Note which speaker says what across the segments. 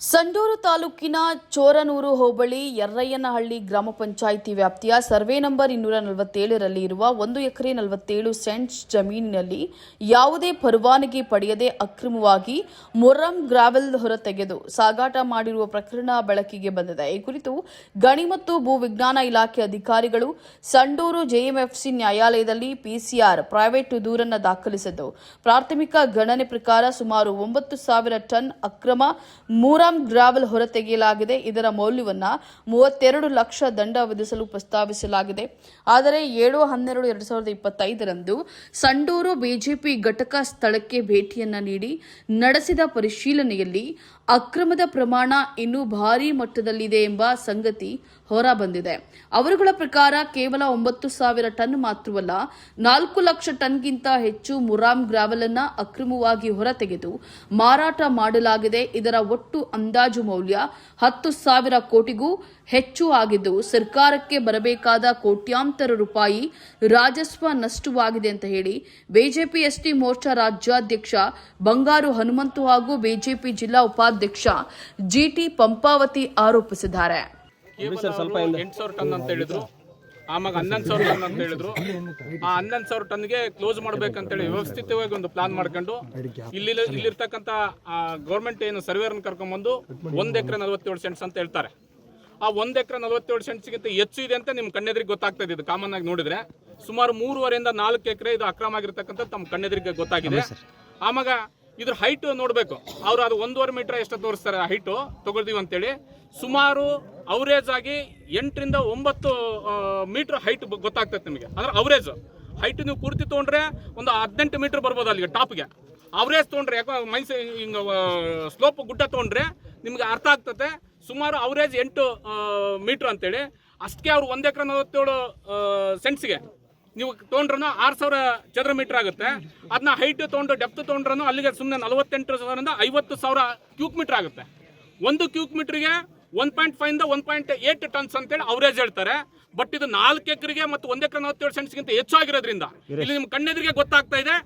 Speaker 1: ಸಂಡೂರು ತಾಲೂಕಿನ ಚೋರನೂರು ಹೋಬಳಿ ಯರ್ರಯ್ಯನಹಳ್ಳಿ ಗ್ರಾಮ ಪಂಚಾಯಿತಿ ವ್ಯಾಪ್ತಿಯ ಸರ್ವೆ ನಂಬರ್ ಇನ್ನೂರ ನಲವತ್ತೇಳರಲ್ಲಿ ಇರುವ ಒಂದು ಎಕರೆ ನಲವತ್ತೇಳು ಸೆಂಟ್ಸ್ ಜಮೀನಿನಲ್ಲಿ ಯಾವುದೇ ಪರವಾನಗಿ ಪಡೆಯದೆ ಅಕ್ರಮವಾಗಿ ಮೊರಂ ಗ್ರಾವೆಲ್ ಹೊರತೆಗೆದು ಸಾಗಾಟ ಮಾಡಿರುವ ಪ್ರಕರಣ ಬೆಳಕಿಗೆ ಬಂದಿದೆ. ಈ ಕುರಿತು ಗಣಿ ಮತ್ತು ಭೂ ವಿಜ್ಞಾನ ಇಲಾಖೆ ಅಧಿಕಾರಿಗಳು ಸಂಡೂರು ಜೆಎಂಎಫ್ಸಿ ನ್ಯಾಯಾಲಯದಲ್ಲಿ ಪಿಸಿಆರ್ ಪ್ರೈವೇಟ್ ದೂರನ್ನು ದಾಖಲಿಸಿದ್ದು. ಪ್ರಾಥಮಿಕ ಗಣನೆ ಪ್ರಕಾರ ಸುಮಾರು ಒಂಬತ್ತು ಸಾವಿರ ಟನ್ ಅಕ್ರಮ ಮೂರಾಂ ಗ್ರಾವೆಲ್ ಹೊರತೆಗೆಯಲಾಗಿದೆ. ಇದರ ಮೌಲ್ಯವನ್ನ ಮೂವತ್ತೆರಡು ಲಕ್ಷ ದಂಡ ವಿಧಿಸಲು ಪ್ರಸ್ತಾವಿಸಲಾಗಿದೆ. ಆದರೆ ಏಳು ಹನ್ನೆರಡು ಎರಡು ಸಾವಿರದ ಇಪ್ಪತ್ತೈದರಂದು ಸಂಡೂರು ಬಿಜೆಪಿ ಘಟಕ ಸ್ಥಳಕ್ಕೆ ಭೇಟಿಯನ್ನ ನೀಡಿ ನಡೆಸಿದ ಪರಿಶೀಲನೆಯಲ್ಲಿ ಅಕ್ರಮದ ಪ್ರಮಾಣ ಇನ್ನೂ ಭಾರೀ ಮಟ್ಟದಲ್ಲಿದೆ ಎಂಬ ಸಂಗತಿ ಹೊರಬಂದಿದೆ. ಅವರುಗಳ ಪ್ರಕಾರ ಕೇವಲ ಒಂಬತ್ತು ಸಾವಿರ ಟನ್ ಮಾತ್ರವಲ್ಲ, ನಾಲ್ಕು ಲಕ್ಷ ಟನ್ಗಿಂತ ಹೆಚ್ಚು ಮುರಾಮ್ ಗ್ರಾವೆಲ್ ಅನ್ನ ಅಕ್ರಮವಾಗಿ ಹೊರತೆಗೆದು ಮಾರಾಟ ಮಾಡಲಾಗಿದೆ. ಇದರ ಒಟ್ಟು ಅಂದಾಜು ಮೌಲ್ಯ ಹತ್ತು ಸಾವಿರ ಕೋಟಿಗೂ ಹೆಚ್ಚು ಆಗಿದ್ದು ಸರ್ಕಾರಕ್ಕೆ ಬರಬೇಕಾದ ಕೋಟ್ಯಾಂತರ ರೂಪಾಯಿ ರಾಜಸ್ವ ನಷ್ಟವಾಗಿದೆ ಅಂತ ಹೇಳಿ ಬಿಜೆಪಿ ಎಸ್ಟಿ ಮೋರ್ಚಾ ರಾಜ್ಯಾಧ್ಯಕ್ಷ ಬಂಗಾರು ಹನುಮಂತು ಹಾಗೂ ಬಿಜೆಪಿ ಜಿಲ್ಲಾ ಉಪಾಧ್ಯಕ್ಷ ಜಿಟಿ ಪಂಪಾವತಿ ಆರೋಪಿಸಿದ್ದಾರೆ.
Speaker 2: ಎಂಟು ಸಾವಿರ ಟನ್ ಅಂತ ಹೇಳಿದ್ರು. ಆವಾಗ ಹನ್ನೊಂದು ಸಾವಿರ ಟನ್ ಅಂತ ಹೇಳಿದ್ರು. ಆ ಹನ್ನೊಂದು ಸಾವಿರ ಟನ್ಗೆ ಕ್ಲೋಸ್ ಮಾಡ್ಬೇಕಂತೇಳಿ ವ್ಯವಸ್ಥಿತವಾಗಿ ಒಂದು ಪ್ಲಾನ್ ಮಾಡ್ಕೊಂಡು ಇಲ್ಲಿ ಇಲ್ಲಿರ್ತಕ್ಕಂಥ ಗೌರ್ಮೆಂಟ್ ಏನು ಸರ್ವೇರ್ನ ಕರ್ಕೊಂಡ್ಬಂದು ಒಂದ್ ಎಕರೆ ನಲವತ್ತೇಳು ಸೆಂಟ್ಸ್ ಅಂತ ಹೇಳ್ತಾರೆ. ಆ ಒಂದು ಎಕರೆ ನಲವತ್ತೇಳು ಸೆಂಟ್ಸ್ಗಿಂತ ಹೆಚ್ಚು ಇದೆ ಅಂತ ನಿಮ್ಮ ಕಣ್ಣೆದ್ರಿಗೆ ಗೊತ್ತಾಗ್ತದೆ ಇದು. ಕಾಮನ್ ಆಗಿ ನೋಡಿದ್ರೆ ಸುಮಾರು ಮೂರುವರೆಯಿಂದ ನಾಲ್ಕು ಎಕರೆ ಇದು ಅಕ್ರಮ ಆಗಿರ್ತಕ್ಕಂಥ ತಮ್ಮ ಕಣ್ಣೆದ್ರಿಗೆ ಗೊತ್ತಾಗಿದೆ. ಆಮಾಗ ಇದ್ರ ಹೈಟ್ ನೋಡಬೇಕು. ಅವ್ರು ಅದು ಒಂದೂವರೆ ಮೀಟರ್ ಎಷ್ಟು ತೋರಿಸ್ತಾರೆ ಹೈಟು ತಗೊಳ್ತೀವಿ ಅಂತೇಳಿ. ಸುಮಾರು ಅವರೇಜ್ ಆಗಿ ಎಂಟರಿಂದ ಒಂಬತ್ತು ಮೀಟರ್ ಹೈಟ್ ಗೊತ್ತಾಗ್ತದೆ ನಿಮಗೆ. ಅಂದ್ರೆ ಅವರೇಜ್ ಹೈಟ್ ನೀವು ಪೂರ್ತಿ ತೊಗೊಂಡ್ರೆ ಒಂದು ಹದಿನೆಂಟು ಮೀಟರ್ ಬರ್ಬೋದು ಅಲ್ಲಿಗೆ ಟಾಪ್ಗೆ ಅವರೇಜ್ ತೊಗೊಂಡ್ರೆ ಯಾಕೋ ಮೈನ್ಸ್ ಹಿಂಗೆ ಸ್ಲೋಪ್ ಗುಡ್ಡ ತೊಗೊಂಡ್ರೆ ನಿಮ್ಗೆ ಅರ್ಥ ಆಗ್ತದೆ. ಸುಮಾರು ಅವರೇಜ್ ಎಂಟು ಮೀಟ್ರ್ ಅಂತೇಳಿ. ಅಷ್ಟಕ್ಕೆ ಅವ್ರು ಒಂದು ಎಕರೆ ನಲವತ್ತೇಳು ಸೆಂಟ್ಸ್ಗೆ ನೀವು ತೊಗೊಂಡ್ರೂ ಆರು ಸಾವಿರ ಚದರ ಮೀಟರ್ ಆಗುತ್ತೆ. ಅದನ್ನ ಹೈಟ್ ತೊಗೊಂಡು ಡೆಪ್ತ್ ತೊಗೊಂಡ್ರೂ ಅಲ್ಲಿಗೆ ಸುಮ್ಮನೆ ನಲವತ್ತೆಂಟು ಸಾವಿರದಿಂದ ಐವತ್ತು ಸಾವಿರ ಕ್ಯೂಕ್ ಮೀಟರ್ ಆಗುತ್ತೆ. ಒಂದು ಕ್ಯೂಕ್ ಮೀಟರ್ಗೆ ಒನ್ ಪಾಯಿಂಟ್ ಫೈವ್ ಇಂದ ಒನ್ ಪಾಯಿಂಟ್ ಏಟ್ ಟನ್ಸ್ ಅಂತೇಳಿ ಅವರೇಜ್ ಹೇಳ್ತಾರೆ. ಬಟ್ ಇದು ನಾಲ್ಕು ಎಕರೆಗೆ ಮತ್ತು ಒಂದು ಎಕರೆ ನಲವತ್ತೇಳು ಸೆಂಟ್ಸ್ಗಿಂತ ಹೆಚ್ಚು ಆಗಿರೋದ್ರಿಂದ ಇಲ್ಲಿ ನಿಮ್ಮ ಕಣ್ಣೆದುರಿಗೆ ಗೊತ್ತಾಗ್ತಾ ಇದೆ.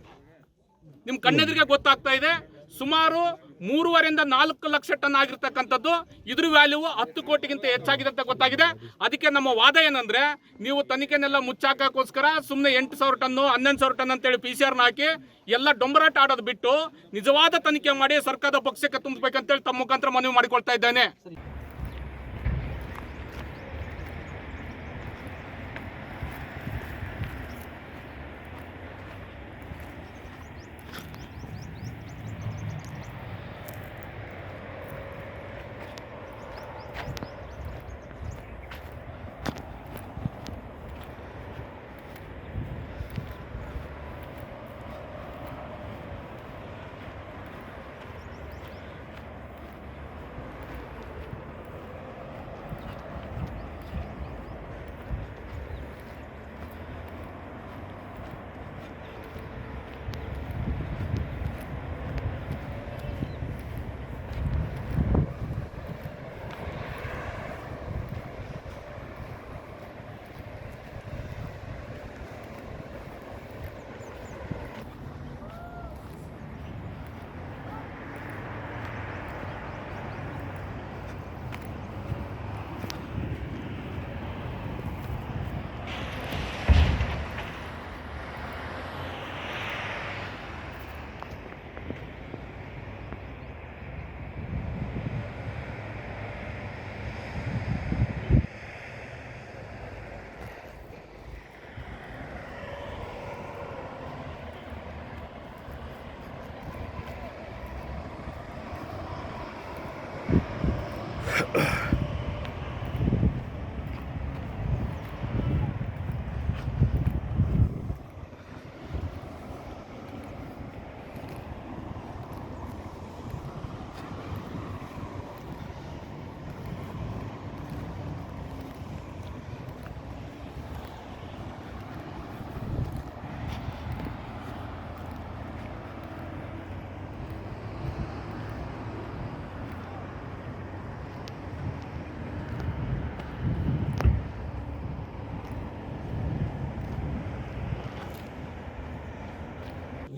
Speaker 2: ನಿಮ್ಮ ಕಣ್ಣೆದುರಿಗೆ ಗೊತ್ತಾಗ್ತಾ ಇದೆ. ಸುಮಾರು ಮೂರುವರೆಯಿಂದ ನಾಲ್ಕು ಲಕ್ಷ ಟನ್ ಆಗಿರ್ತಕ್ಕಂಥದ್ದು ಇದ್ರ ವ್ಯಾಲ್ಯೂ ಹತ್ತು ಕೋಟಿಗಿಂತ ಹೆಚ್ಚಾಗಿದೆ ಅಂತ ಗೊತ್ತಾಗಿದೆ. ಅದಕ್ಕೆ ನಮ್ಮ ವಾದ ಏನಂದ್ರೆ, ನೀವು ತನಿಖೆನೆಲ್ಲ ಮುಚ್ಚಾಕೋಸ್ಕರ ಸುಮ್ಮನೆ ಎಂಟು ಸಾವಿರ ಟನ್ನು, ಹನ್ನೊಂದು ಸಾವಿರ ಟನ್ ಅಂತೇಳಿ ಪಿ ಸಿ ಆರ್ನ ಹಾಕಿ ಎಲ್ಲ ಡೊಂಬರಾಟ ಆಡೋದು ಬಿಟ್ಟು ನಿಜವಾದ ತನಿಖೆ ಮಾಡಿ ಸರ್ಕಾರದ ಪಕ್ಷಕ್ಕೆ ತುಂಬಬೇಕಂತೇಳಿ ತಮ್ಮ ಮುಖಾಂತರ ಮನವಿ ಮಾಡಿಕೊಳ್ತಾ ಇದ್ದೇನೆ.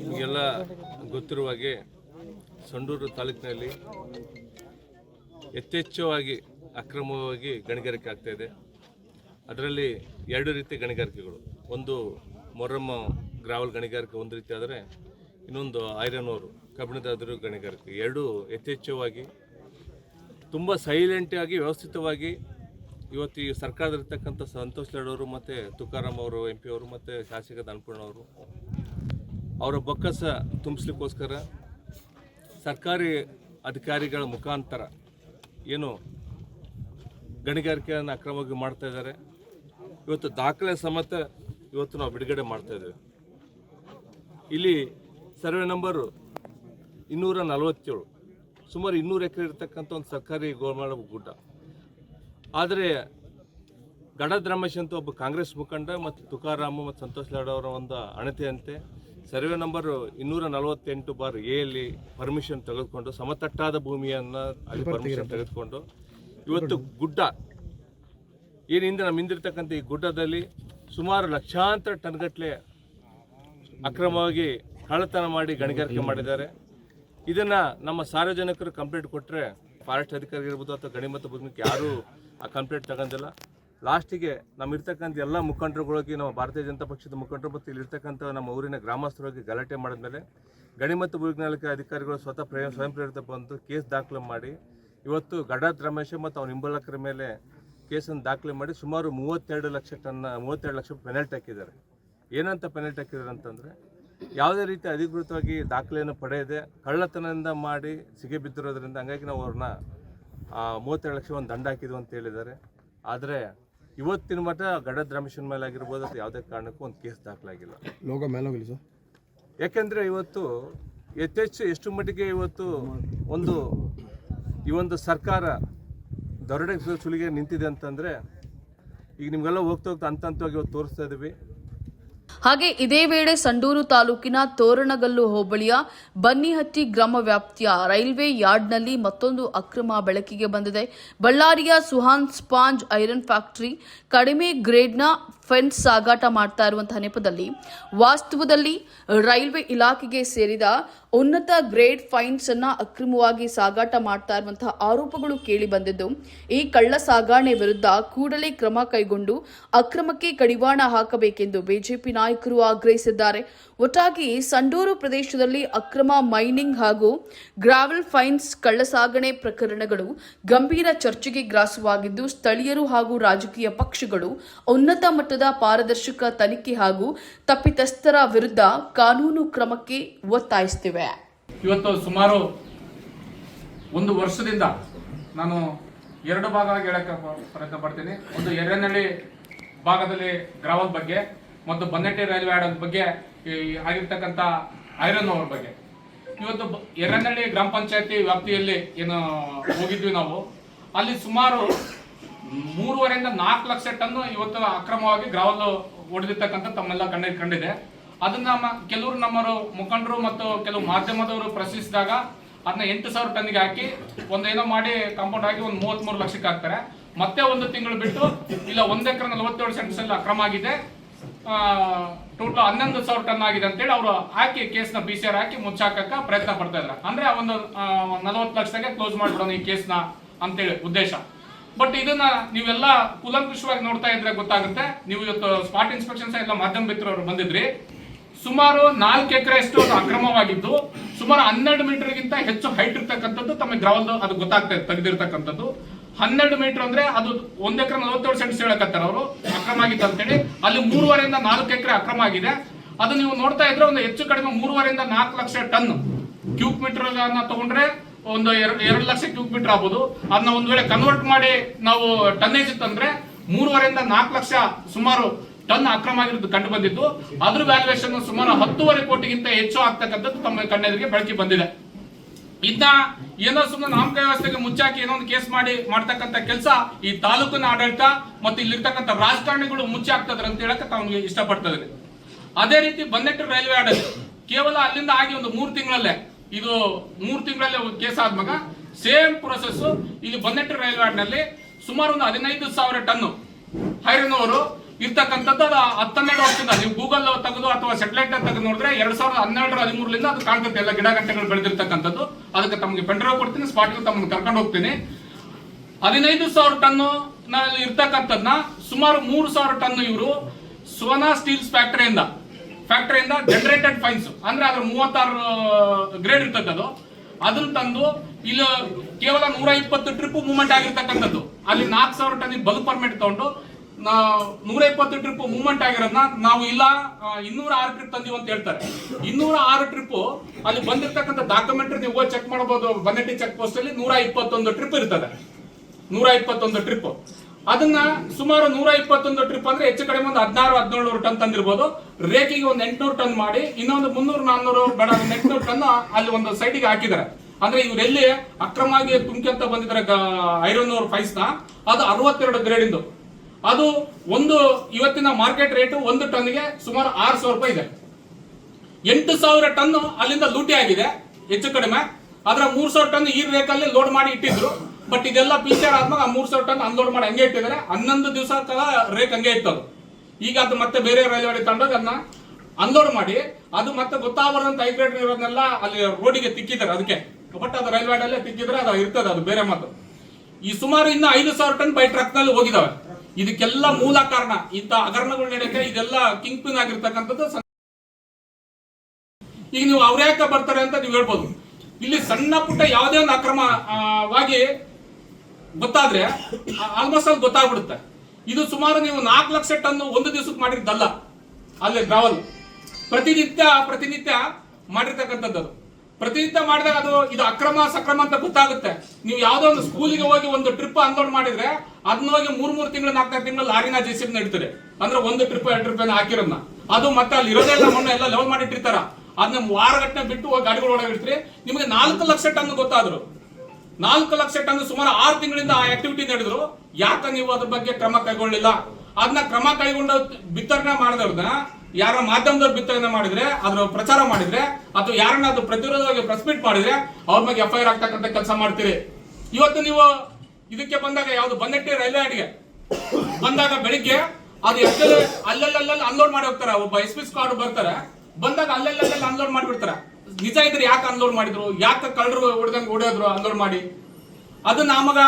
Speaker 3: ನಿಮಗೆಲ್ಲ ಗೊತ್ತಿರುವ ಹಾಗೆ ಸಂಡೂರು ತಾಲೂಕಿನಲ್ಲಿ ಯಥೇಚ್ಛವಾಗಿ ಅಕ್ರಮವಾಗಿ ಗಣಿಗಾರಿಕೆ ಆಗ್ತಾ ಇದೆ. ಅದರಲ್ಲಿ ಎರಡು ರೀತಿಯ ಗಣಿಗಾರಿಕೆಗಳು. ಒಂದು ಮೊರಮ್ಮ ಗ್ರಾವಲ್ ಗಣಿಗಾರಿಕೆ ಒಂದು ರೀತಿ ಆದರೆ ಇನ್ನೊಂದು ಐರನ್ ಓರು ಕಬ್ಬಿಣದ ಗಣಿಗಾರಿಕೆ. ಎರಡೂ ಯಥೇಚ್ಛವಾಗಿ ತುಂಬ ಸೈಲೆಂಟಾಗಿ ವ್ಯವಸ್ಥಿತವಾಗಿ ಇವತ್ತು ಈ ಸರ್ಕಾರದಲ್ಲಿರ್ತಕ್ಕಂಥ ಸಂತೋಷ್ ಲಾಡ್ ಅವರು ಮತ್ತು ತುಕಾರಾಮ್ ಅವರು, ಎಂ ಪಿ ಅವರು ಮತ್ತು ಶಾಸಕ ದನ್ಪೂರ್ಣ ಅವರು ಅವರ ಬೊಕ್ಕಸ ತುಂಬಿಸ್ಲಿಕ್ಕೋಸ್ಕರ ಸರ್ಕಾರಿ ಅಧಿಕಾರಿಗಳ ಮುಖಾಂತರ ಏನು ಗಣಿಗಾರಿಕೆಯನ್ನು ಅಕ್ರಮವಾಗಿ ಮಾಡ್ತಾ ಇದ್ದಾರೆ. ಇವತ್ತು ದಾಖಲೆ ಸಮೇತ ಇವತ್ತು ನಾವು ಬಿಡುಗಡೆ ಮಾಡ್ತಾ ಇದ್ದೇವೆ. ಇಲ್ಲಿ ಸರ್ವೆ ನಂಬರು ಇನ್ನೂರ ನಲವತ್ತೇಳು, ಸುಮಾರು ಇನ್ನೂರು ಎಕರೆ ಇರತಕ್ಕಂಥ ಒಂದು ಸರ್ಕಾರಿ ಗೋಮಾಳ ಗುಡ್ಡ. ಆದರೆ ಗಡದ್ ರಮೇಶ್ ಅಂತ ಒಬ್ಬ ಕಾಂಗ್ರೆಸ್ ಮುಖಂಡ ಮತ್ತು ತುಕಾರಾಮ ಮತ್ತು ಸಂತೋಷ್ ಲಾಡ್ ಅವರ ಒಂದು ಅಣತೆಯಂತೆ ಸರ್ವೆ ನಂಬರ್ ಇನ್ನೂರ ನಲವತ್ತೆಂಟು ಬಾರ್ ಎಲ್ಲಿ ಪರ್ಮಿಷನ್ ತೆಗೆದುಕೊಂಡು ಸಮತಟ್ಟಾದ ಭೂಮಿಯನ್ನು ಅಲ್ಲಿ ಪರ್ಮಿಷನ್ ತೆಗೆದುಕೊಂಡು ಇವತ್ತು ಗುಡ್ಡ ಏನು ಹಿಂದೆ ನಮ್ಮ ಹಿಂದಿರ್ತಕ್ಕಂಥ ಈ ಗುಡ್ಡದಲ್ಲಿ ಸುಮಾರು ಲಕ್ಷಾಂತರ ಟನ್ಗಟ್ಟಲೆ ಅಕ್ರಮವಾಗಿ ಕಳ್ಳತನ ಮಾಡಿ ಗಣಿಗಾರಿಕೆ ಮಾಡಿದ್ದಾರೆ. ಇದನ್ನ ನಮ್ಮ ಸಾರ್ವಜನಿಕರು ಕಂಪ್ಲೇಂಟ್ ಕೊಟ್ಟರೆ ಫಾರೆಸ್ಟ್ ಅಧಿಕಾರಿ ಇರ್ಬೋದು ಅಥವಾ ಗಣಿ ಮತ್ತು ಭೂಮಿಗೆ ಯಾರೂ ಆ ಕಂಪ್ಲೇಂಟ್ ತಗೊಂಡಿಲ್ಲ. ಲಾಸ್ಟಿಗೆ ನಮ್ಮ ಇರ್ತಕ್ಕಂಥ ಎಲ್ಲ ಮುಖಂಡರುಗಳಿಗೆ ನಮ್ಮ ಭಾರತೀಯ ಜನತಾ ಪಕ್ಷದ ಮುಖಂಡರು ಮತ್ತು ಇಲ್ಲಿರ್ತಕ್ಕಂಥ ನಮ್ಮ ಊರಿನ ಗ್ರಾಮಸ್ಥರಿಗೆ ಗಲಾಟೆ ಮಾಡಿದ್ಮೇಲೆ ಗಣಿ ಮತ್ತು ಭೂವಿಜ್ಞಾನಿಕ ಅಧಿಕಾರಿಗಳು ಸ್ವತಃ ಪ್ರೇ ಸ್ವಯಂ ಪ್ರೇರಿತ ಬಂದು ಕೇಸ್ ದಾಖಲೆ ಮಾಡಿ ಇವತ್ತು ಗಡಾತ್ ರಮೇಶ್ ಮತ್ತು ಅವನ ಹಿಂಬಲಕರ ಮೇಲೆ ಕೇಸನ್ನು ದಾಖಲೆ ಮಾಡಿ ಸುಮಾರು ಮೂವತ್ತೆರಡು ಲಕ್ಷ ಟನ್, ಮೂವತ್ತೆರಡು ಲಕ್ಷ ಪೆನಲ್ಟಿ ಹಾಕಿದ್ದಾರೆ. ಏನಂತ ಪೆನಲ್ಟಿ ಹಾಕಿದ್ದಾರೆ ಅಂತಂದರೆ ಯಾವುದೇ ರೀತಿ ಅಧಿಕೃತವಾಗಿ ದಾಖಲೆಯನ್ನು ಪಡೆಯದೆ ಕಳ್ಳತನದಿಂದ ಮಾಡಿ ಸಿಗೆ ಬಿದ್ದಿರೋದ್ರಿಂದ ಹಂಗಾಗಿ ನಾವು ಅವ್ರನ್ನ ಮೂವತ್ತೆರಡು ಲಕ್ಷ ಒಂದು ದಂಡ ಹಾಕಿದ್ವು ಅಂತ ಹೇಳಿದ್ದಾರೆ. ಆದರೆ ಇವತ್ತಿನ ಮಟ್ಟ ಗಡದ ರಮೇಶನ್ ಮೇಲೆ ಆಗಿರ್ಬೋದು ಅಥವಾ ಯಾವುದೇ ಕಾರಣಕ್ಕೂ ಒಂದು ಕೇಸ್ ದಾಖಲಾಗಿಲ್ಲ.
Speaker 4: ಲೋಗೋ ಮೇಲೋಗಲಿ ಸರ್.
Speaker 3: ಯಾಕೆಂದ್ರೆ ಇವತ್ತು ಯಥೇಚ್ಛ ಎಷ್ಟು ಮಟ್ಟಿಗೆ ಇವತ್ತು ಒಂದು ಈ ಒಂದು ಸರ್ಕಾರ ದರೋಡೆ ಸುಲಿಗೆ ನಿಂತಿದೆ ಅಂತಂದರೆ ಈಗ ನಿಮಗೆಲ್ಲ ಹೋಗ್ತಾ ಹೋಗ್ತಾ ಹಂತ ಹಂತವಾಗಿ ಇವತ್ತು ತೋರಿಸ್ತಾ ಇದ್ದೀವಿ
Speaker 1: ಹಾಗೆ ಇದೇ ವೇಳೆ ಸಂಡೂರು ತಾಲೂಕಿನ ತೋರಣಗಲ್ಲು ಹೋಬಳಿಯ ಬನ್ನಿಹಟ್ಟಿ ಗ್ರಾಮ ವ್ಯಾಪ್ತಿಯ ರೈಲ್ವೆ ಯಾರ್ಡ್ನಲ್ಲಿ ಮತ್ತೊಂದು ಅಕ್ರಮ ಬೆಳಕಿಗೆ ಬಂದಿದೆ. ಬಳ್ಳಾರಿಯ ಸುಹಾನ್ ಸ್ಪಾಂಜ್ ಐರನ್ ಫ್ಯಾಕ್ಟರಿ ಕಡಿಮೆ ಗ್ರೇಡ್ನ ಫೆನ್ಸ್ ಸಾಗಾಟ ಮಾಡ್ತಾ ಇರುವಂತಹ ನೆಪದಲ್ಲಿ ವಾಸ್ತವದಲ್ಲಿ ರೈಲ್ವೆ ಇಲಾಖೆಗೆ ಸೇರಿದ ಉನ್ನತ ಗ್ರೇಡ್ ಫೈನ್ಸ್ ಅನ್ನ ಅಕ್ರಮವಾಗಿ ಸಾಗಾಟ ಮಾಡ್ತಾ ಇರುವಂತಹ ಆರೋಪಗಳು ಕೇಳಿ ಬಂದಿದ್ದು, ಈ ಕಳ್ಳ ಸಾಗಾಣೆ ವಿರುದ್ಧ ಕೂಡಲೇ ಕ್ರಮ ಕೈಗೊಂಡು ಅಕ್ರಮಕ್ಕೆ ಕಡಿವಾಣ ಹಾಕಬೇಕೆಂದು ಬಿಜೆಪಿ ಆಗ್ರಹಿಸಿದ್ದಾರೆ. ಒಟ್ಟಾಗಿ ಸಂಡೂರು ಪ್ರದೇಶದಲ್ಲಿ ಅಕ್ರಮ ಮೈನಿಂಗ್ ಹಾಗೂ ಗ್ರಾವೆಲ್ ಫೈನ್ಸ್ ಕಳ್ಳಸಾಗಣೆ ಪ್ರಕರಣಗಳು ಗಂಭೀರ ಚರ್ಚೆಗೆ ಗ್ರಾಸವಾಗಿದ್ದು, ಸ್ಥಳೀಯರು ಹಾಗೂ ರಾಜಕೀಯ ಪಕ್ಷಗಳು ಉನ್ನತ ಮಟ್ಟದ ಪಾರದರ್ಶಕ ತನಿಖೆ ಹಾಗೂ ತಪ್ಪಿತಸ್ಥರ ವಿರುದ್ಧ ಕಾನೂನು ಕ್ರಮಕ್ಕೆ ಒತ್ತಾಯಿಸುತ್ತಿವೆ.
Speaker 2: ಇವತ್ತು ಸುಮಾರು ಒಂದು ವರ್ಷದಿಂದ ನಾನು ಎರಡು ಭಾಗವಾಗಿ ಹೇಳಕ್ಕೆ ಪ್ರಯತ್ನ ಪಡ್ತೀನಿ ಒಂದು ಎರ್ರನಹಳ್ಳಿ ಭಾಗದಲ್ಲಿ ಗ್ರಾವಲ್ ಬಗ್ಗೆ ಮತ್ತು ಬನ್ನಟ್ಟಿ ರೈಲ್ವೆ ಆಡೋದ್ ಬಗ್ಗೆ ಆಗಿರ್ತಕ್ಕಂಥ ಐರನ್ ಅವ್ರ ಬಗ್ಗೆ. ಇವತ್ತು ಎರ್ರನಹಳ್ಳಿ ಗ್ರಾಮ ಪಂಚಾಯತಿ ವ್ಯಾಪ್ತಿಯಲ್ಲಿ ಏನು ಹೋಗಿದ್ವಿ ನಾವು. ಅಲ್ಲಿ ಸುಮಾರು ಮೂರುವರೆಯಿಂದ ನಾಲ್ಕು ಲಕ್ಷ ಟನ್ ಇವತ್ತು ಅಕ್ರಮವಾಗಿ ಗ್ರಾವಲ್ ಹೊಡೆದಿರ್ತಕ್ಕಂಥ ತಮ್ಮೆಲ್ಲ ಕಣ್ಣ ಕಂಡಿದೆ. ಅದನ್ನ ಕೆಲವರು ನಮ್ಮರು ಮುಖಂಡರು ಮತ್ತು ಕೆಲವು ಮಾಧ್ಯಮದವರು ಪ್ರಶ್ನಿಸಿದಾಗ ಅದನ್ನ ಎಂಟು ಸಾವಿರ ಟನ್ಗೆ ಹಾಕಿ ಒಂದೇನೋ ಮಾಡಿ ಕಾಂಪೌಂಡ್ ಹಾಕಿ ಒಂದು ಮೂವತ್ತ್ಮೂರು ಲಕ್ಷಕ್ಕೆ ಹಾಕ್ತಾರೆ. ಮತ್ತೆ ಒಂದು ತಿಂಗಳು ಬಿಟ್ಟು, ಇಲ್ಲ, ಒಂದ್ ಎಕರೆ ನಲವತ್ತೇಳು ಸೆಂಟ್ಸ್ ಅಲ್ಲಿ ಅಕ್ರಮ ಆಗಿದೆ. ಟೋಟಲ್ ಹನ್ನೊಂದು ಸಾವಿರ ಟನ್ ಆಗಿದೆ ಅಂತೇಳಿ ಅವರು ಹಾಕಿ ಕೇಸ್ನ ಬಿ ಸಿ ಆರ್ ಹಾಕಿ ಮುಚ್ಚಾಕಕ್ಕೆ ಪ್ರಯತ್ನ ಪಡ್ತಾ ಇದ್ದಾರೆ. ಅಂದ್ರೆ ಒಂದು ನಲವತ್ತು ಲಕ್ಷದಾಗೆ ಕ್ಲೋಸ್ ಮಾಡ್ಬಿಡೋಣ ಈ ಕೇಸ್ನ ಅಂತೇಳಿ ಉದ್ದೇಶ. ಬಟ್ ಇದನ್ನ ನೀವೆಲ್ಲ ಕುಲಂಕುಷವಾಗಿ ನೋಡ್ತಾ ಇದ್ರೆ ಗೊತ್ತಾಗುತ್ತೆ. ನೀವು ಇವತ್ತು ಸ್ಪಾಟ್ ಇನ್ಸ್ಪೆಕ್ಷನ್ಸ್ ಎಲ್ಲ ಮಾಧ್ಯಮ ಮಿತ್ರರು ಬಂದಿದ್ರಿ. ಸುಮಾರು ನಾಲ್ಕು ಎಕರೆಯಷ್ಟು ಅದು ಅಕ್ರಮವಾಗಿದ್ದು, ಸುಮಾರು ಹನ್ನೆರಡು ಮೀಟರ್ಗಿಂತ ಹೆಚ್ಚು ಹೈಟ್ ಇರ್ತಕ್ಕಂಥದ್ದು ತಮಗೆ ಗ್ರೌಂಡ್ ಅದು ಗೊತ್ತಾಗ್ತಾ ಇದೆ ತೆಗೆದಿರ್ತಕ್ಕಂಥದ್ದು. ಹನ್ನೆರಡು ಮೀಟರ್ ಅಂದ್ರೆ ಅದು ಒಂದ್ ಎಕರೆ ನಲವತ್ತೇಳು ಸೆಂಟ್ಸ್ ಹೇಳಕತ್ತಾರ ಅವರು. ಅಕ್ರಮ ಆಗಿತ್ತು ಅಂತೇಳಿ. ಅಲ್ಲಿ ಮೂರುವರೆಯಿಂದ ನಾಲ್ಕು ಎಕರೆ ಅಕ್ರಮ ಆಗಿದೆ. ಅದು ನೀವು ನೋಡ್ತಾ ಇದ್ರೆ ಒಂದು ಹೆಚ್ಚು ಕಡಿಮೆ ಮೂರುವರೆಯಿಂದ ನಾಲ್ಕು ಲಕ್ಷ ಟನ್ ಕ್ಯೂಬ್ ಮೀಟರ್ ಅನ್ನ ತಗೊಂಡ್ರೆ ಒಂದು ಎರಡು ಎರಡು ಲಕ್ಷ ಕ್ಯೂಬ್ ಮೀಟರ್ ಆಗ್ಬೋದು. ಅದನ್ನ ಒಂದ್ ವೇಳೆ ಕನ್ವರ್ಟ್ ಮಾಡಿ ನಾವು ಟನ್ನೇಜ್ ಇತ್ತಂದ್ರೆ ಮೂರುವರೆಯಿಂದ ನಾಲ್ಕು ಲಕ್ಷ ಸುಮಾರು ಟನ್ ಅಕ್ರಮ ಆಗಿರೋದು ಕಂಡು ಬಂದಿದ್ದು ಅದ್ರ ವ್ಯಾಲ್ಯೂಯೇಷನ್ ಸುಮಾರು ಹತ್ತೂವರೆ ಕೋಟಿಗಿಂತ ಹೆಚ್ಚು ಆಗ್ತಕ್ಕಂಥದ್ದು ತಮ್ಮ ಕಣ್ಣೆದುರಿಗೆ ಬೆಳಕಿ ಬಂದಿದೆ. ಇದ್ನ ಏನೋ ಸುಮ್ಮನೆ ನಾಮಕ ವ್ಯವಸ್ಥೆಗೆ ಮುಚ್ಚಾಕಿ ಏನೋ ಒಂದು ಕೇಸ್ ಮಾಡಿ ಮಾಡ್ತಕ್ಕಂಥ ಕೆಲಸ ಈ ತಾಲೂಕಿನ ಆಡಳಿತ ಮತ್ತು ಇಲ್ಲಿರ್ತಕ್ಕಂಥ ರಾಜಕಾರಣಿಗಳು ಮುಚ್ಚಿ ಅಂತ ಹೇಳಕ್ಕೆ ತಾವು ಇಷ್ಟಪಡ್ತದೆ ಅದೇ ರೀತಿ ಬಂದೆಟ್ಟು ರೈಲ್ವೆ ಆಡಳಿತ. ಕೇವಲ ಅಲ್ಲಿಂದ ಆಗಿ ಒಂದು ಮೂರು ತಿಂಗಳಲ್ಲೇ, ಇದು ಮೂರು ತಿಂಗಳಲ್ಲೇ ಒಂದು ಕೇಸ್ ಆದ್ಮಾಗ ಸೇಮ್ ಪ್ರೊಸೆಸ್ ಇಲ್ಲಿ ಬಂದೆಟ್ಟು ರೈಲ್ವೆ ಆಡ್ನಲ್ಲಿ ಸುಮಾರು ಒಂದು ಹದಿನೈದು ಸಾವಿರ ಟನ್ ಹೈರನವರು ಇರ್ತಕ್ಕಂಥದ್ದು ಅದು ಹತ್ತನ್ನೆರಡು ವರ್ಷದಿಂದ. ನೀವು ಗೂಗಲ್ ತೆಗೆದು ಅಥವಾ ಸೆಟಲೈಟ್ ತೆಗೆದು ನೋಡಿದ್ರೆ ಎರಡ್ ಸಾವಿರದ ಹನ್ನೆರಡರ ಹದಿಮೂರರಿಂದ ಅದು ಕಾಣ್ತದೆ ಎಲ್ಲ ಗಿಡ ಗಂಟೆಗಳು ಬೆಳೆದಿರ್ತಕ್ಕಂಥದ್ದು. ಅದಕ್ಕೆ ತಮಗೆ ಪೆಂಡ್ರೈವ್ ಕೊಡ್ತೀನಿ ಸ್ಪಾಟ್ಗೆ ತಮ್ಮನ್ನು ಕರ್ಕೊಂಡು ಹೋಗ್ತೀನಿ. ಹದಿನೈದು ಸಾವಿರ ಟನ್ನು ಇರ್ತಕ್ಕಂಥದ್ನ ಸುಮಾರು ಮೂರು ಸಾವಿರ ಟನ್ ಇವರು ಸೋನಾ ಸ್ಟೀಲ್ಸ್ ಫ್ಯಾಕ್ಟರಿಯಿಂದ ಫ್ಯಾಕ್ಟರಿಯಿಂದ ಜನರೇಟೆಡ್ ಫೈನ್ಸ್ ಅಂದ್ರೆ ಅದ್ರ ಮೂವತ್ತಾರು ಗ್ರೇಡ್ ಇರ್ತದೆ ಅದು. ಅದನ್ನ ತಂದು ಇಲ್ಲಿ, ಕೇವಲ ನೂರ ಇಪ್ಪತ್ತು ಟ್ರಿಪ್ ಮೂವ್ಮೆಂಟ್ ಆಗಿರ್ತಕ್ಕಂಥದ್ದು. ಅಲ್ಲಿ ನಾಲ್ಕು ಸಾವಿರ ಟನ್ ಬಲ್ಕ್ ಪರ್ಮಿಟ್ ತಗೊಂಡು ನೂರ ಇಪ್ಪತ್ತು ಟ್ರಿಪ್ ಮೂವ್ಮೆಂಟ್ ಆಗಿರೋದನ್ನ ನಾವು ಇಲ್ಲ ಇನ್ನೂರ ಆರು ಟ್ರಿಪ್ ತಂದೀವಿ ಅಂತ ಹೇಳ್ತಾರೆ. ಇನ್ನೂರ ಆರು ಟ್ರಿಪ್ ಅಲ್ಲಿ ಬಂದಿರ್ತಕ್ಕಂಥ ಡಾಕ್ಯುಮೆಂಟ್ರಿ ನೀವು ಚೆಕ್ ಮಾಡಬಹುದು ಬನ್ನೆಟ್ಟಿ ಚೆಕ್ ಪೋಸ್ಟ್ ಅಲ್ಲಿ ನೂರ ಇಪ್ಪತ್ತೊಂದು ಟ್ರಿಪ್ ಇರ್ತದೆ. ನೂರ ಇಪ್ಪತ್ತೊಂದು ಟ್ರಿಪ್ ಅದನ್ನ ಸುಮಾರು ನೂರ ಇಪ್ಪತ್ತೊಂದು ಟ್ರಿಪ್ ಅಂದ್ರೆ ಹೆಚ್ಚು ಕಡಿಮೆ ಒಂದು ಹದಿನಾರು, ಹದಿನೇಳು ಟನ್ ತಂದಿರ್ಬೋದು. ರೇಕಿಗೆ ಒಂದು ಎಂಟ್ನೂರು ಟನ್ ಮಾಡಿ, ಇನ್ನೊಂದು ಮುನ್ನೂರು, ನಾನ್ನೂರು, ಬೇಡ ಎಂಟ್ನೂರು ಟನ್ ಅಲ್ಲಿ ಒಂದು ಸೈಡಿಗೆ ಹಾಕಿದ್ದಾರೆ. ಅಂದ್ರೆ ಇವರೆಲ್ಲಿ ಅಕ್ರಮವಾಗಿ ತುಂಬ್ಕೊಂತ ಬಂದಿದ್ದಾರೆ ಐರನ್ ಫೈಸ್ನ, ಅದು ಅರವತ್ತೆರಡು ಗ್ರೇಡ್ ಇಂದು. ಅದು ಒಂದು ಇವತ್ತಿನ ಮಾರ್ಕೆಟ್ ರೇಟ್ ಒಂದು ಟನ್ಗೆ ಸುಮಾರು ಆರು ಸಾವಿರ ರೂಪಾಯಿ ಇದೆ. ಎಂಟು ಸಾವಿರ ಟನ್ ಅಲ್ಲಿಂದ ಲೂಟಿ ಆಗಿದೆ, ಹೆಚ್ಚು ಕಡಿಮೆ. ಅದರ ಮೂರು ಸಾವಿರ ಟನ್ ಈ ರೇಕಲ್ಲಿ ಲೋಡ್ ಮಾಡಿ ಇಟ್ಟಿದ್ರು. ಬಟ್ ಇದೆಲ್ಲ ಪೀಚರ್ ಆದ್ಮಾಗ ಆ ಮೂರ್ ಸಾವಿರ ಟನ್ ಅನ್ಲೋಡ್ ಮಾಡಿ ಹಂಗೆ ಇಟ್ಟಿದ್ದಾರೆ. ಹನ್ನೊಂದು ದಿವಸ ಕಾಲ ರೇಕ್ ಹಂಗೆ ಇತ್ತು ಈಗ ಅದು ಮತ್ತೆ ಬೇರೆ ರೈಲ್ವೆ ತಂಡ ಅದನ್ನ ಅನ್ಲೋಡ್ ಮಾಡಿ, ಅದು ಮತ್ತೆ ಗೊತ್ತಾಗಬಾರ್ದಂತ ಹೈಗ್ರೇಡ್ ಇರೋದನ್ನೆಲ್ಲ ಅಲ್ಲಿ ರೋಡಿಗೆ ತಿಕ್ಕಿದ್ದಾರೆ ಅದಕ್ಕೆ. ಬಟ್ ಅದು ರೈಲ್ವೆ ತಿಕ್ಕಿದ್ರೆ ಅದು ಇರ್ತದೆ, ಅದು ಬೇರೆ ಮಾತು. ಈ ಸುಮಾರು ಇನ್ನು ಐದು ಸಾವಿರ ಟನ್ ಬೈ ಟ್ರಕ್ನಲ್ಲಿ ಹೋಗಿದಾವೆ. ಇದಕ್ಕೆಲ್ಲ ಮೂಲ ಕಾರಣ, ಇಂಥ ಹಗರಣಗಳು ನಡೆಯಕ್ಕೆ ಇದೆಲ್ಲ ಕಿಂಗ್ ಪಿನ್ ಆಗಿರ್ತಕ್ಕಂಥದ್ದು ಈಗ ನೀವು ಅವ್ರ ಯಾಕೆ ಬರ್ತಾರೆ ಅಂತ ನೀವು ಹೇಳ್ಬೋದು. ಇಲ್ಲಿ ಸಣ್ಣ ಪುಟ್ಟ ಯಾವುದೇ ಒಂದು ಅಕ್ರಮವಾಗಿ ಗೊತ್ತಾದ್ರೆ ಆಲ್ಮೋಸ್ಟ್ ಅಲ್ಲಿ ಗೊತ್ತಾಗ್ಬಿಡುತ್ತೆ. ಇದು ಸುಮಾರು ನೀವು ನಾಲ್ಕು ಲಕ್ಷ ಟನ್ ಒಂದು ದಿವಸಕ್ಕೆ ಮಾಡಿದ್ದಲ್ಲ, ಅಲ್ಲಿ ಗ್ರಾವಲ್ ಪ್ರತಿನಿತ್ಯ ಪ್ರತಿನಿತ್ಯ ಮಾಡಿರ್ತಕ್ಕಂಥದ್ದು. ಪ್ರತಿನಿತ್ಯ ಮಾಡಿದಾಗ ಅದು, ಇದು ಅಕ್ರಮ ಸಕ್ರಮ ಅಂತ ಗೊತ್ತಾಗುತ್ತೆ. ನೀವು ಯಾವುದೋ ಒಂದು ಸ್ಕೂಲಿಗೆ ಹೋಗಿ ಒಂದು ಟ್ರಿಪ್ ಅನ್ಲೋಡ್ ಮಾಡಿದ್ರೆ ಅದನ್ನ ಹೋಗಿ ಮೂರ್, ಮೂರು ತಿಂಗಳು ನಾಲ್ಕು ತಿಂಗಳು ಲಾರಿನ ಜೆಸಿಬ್ ನಡೀತಾರೆ ಅಂದ್ರೆ ಒಂದು ಟ್ರಿಪ್, ಎರಡು ಟ್ರಿಪ್ ಹಾಕಿರೋದನ್ನ ಅದು ಮತ್ತೆ ಅಲ್ಲಿ ಇರೋದೆಲ್ಲ ಮಣ್ಣು ಎಲ್ಲ ಲೆವೆಲ್ ಮಾಡಿಟ್ಟಿರ್ತಾರ. ಅದನ್ನ ವಾರಗಟ್ಟನೆ ಬಿಟ್ಟು ಹೋಗಿ ಗಾಡಿಗಳು ಒಳಗಿರ್ತೀರಿ ನಿಮಗೆ ನಾಲ್ಕು ಲಕ್ಷ ಟನ್ ಗೊತ್ತಾದ್ರು. ನಾಲ್ಕು ಲಕ್ಷ ಟನ್ ಸುಮಾರು ಆರು ತಿಂಗಳಿಂದ ಆ ಆಕ್ಟಿವಿಟಿ ನಡೆದ್ರು. ಯಾಕೆ ನೀವು ಅದ್ರ ಬಗ್ಗೆ ಕ್ರಮ ಕೈಗೊಳ್ಳಿಲ್ಲ? ಅದನ್ನ ಕ್ರಮ ಕೈಗೊಂಡು ಬಿತ್ತರಣೆ ಮಾಡಿದವ್ರನ್ನ, ಯಾರ ಮಾಧ್ಯಮದವ್ರು ಬಿತ್ತರಣೆ ಮಾಡಿದ್ರೆ, ಅದ್ರ ಪ್ರಚಾರ ಮಾಡಿದ್ರೆ, ಅಥವಾ ಯಾರನ್ನ ಅದು ಪ್ರತಿರೋಧವಾಗಿ ಪ್ರೆಸ್ ಮೀಟ್ ಮಾಡಿದ್ರೆ, ಅವ್ರ ಬಗ್ಗೆ ಎಫ್ ಐ ಆಗ್ತಕ್ಕಂಥ ಕೆಲಸ ಮಾಡ್ತೀರಿ. ಇವತ್ತು ನೀವು ಇದಕ್ಕೆ ಬಂದಾಗ ಯಾವ್ದು ಬಂದಟ್ಟಿ ರೈಲ್ವೆ ಅಡಿಗೆ ಬಂದಾಗ ಬೆಳಿಗ್ಗೆ ಅದು ಎಷ್ಟು ಅಲ್ಲಲ್ಲಲ್ಲಿ ಅನ್ಲೋಡ್ ಮಾಡಿ ಹೋಗ್ತಾರೆ, ಒಬ್ಬ ಎಸ್ ಪಿ ಸ್ಕ್ವಾಡ್ ಬರ್ತಾರೆ, ಬಂದಾಗ ಅಲ್ಲಲ್ಲಲ್ಲಿ ಅನ್ಲೋಡ್ ಮಾಡಿಬಿಡ್ತಾರೆ. ನಿಜ ಇದ್ರೆ ಯಾಕೆ ಅನ್ಲೋಡ್ ಮಾಡಿದ್ರು? ಯಾಕೆ ಕಳ್ಳರು ಹೊಡೆದಂಗೆ ಹೊಡೆಯೋದ್ರು ಅನ್ಲೋಡ್ ಮಾಡಿ? ಅದನ್ನ ಆಮಗ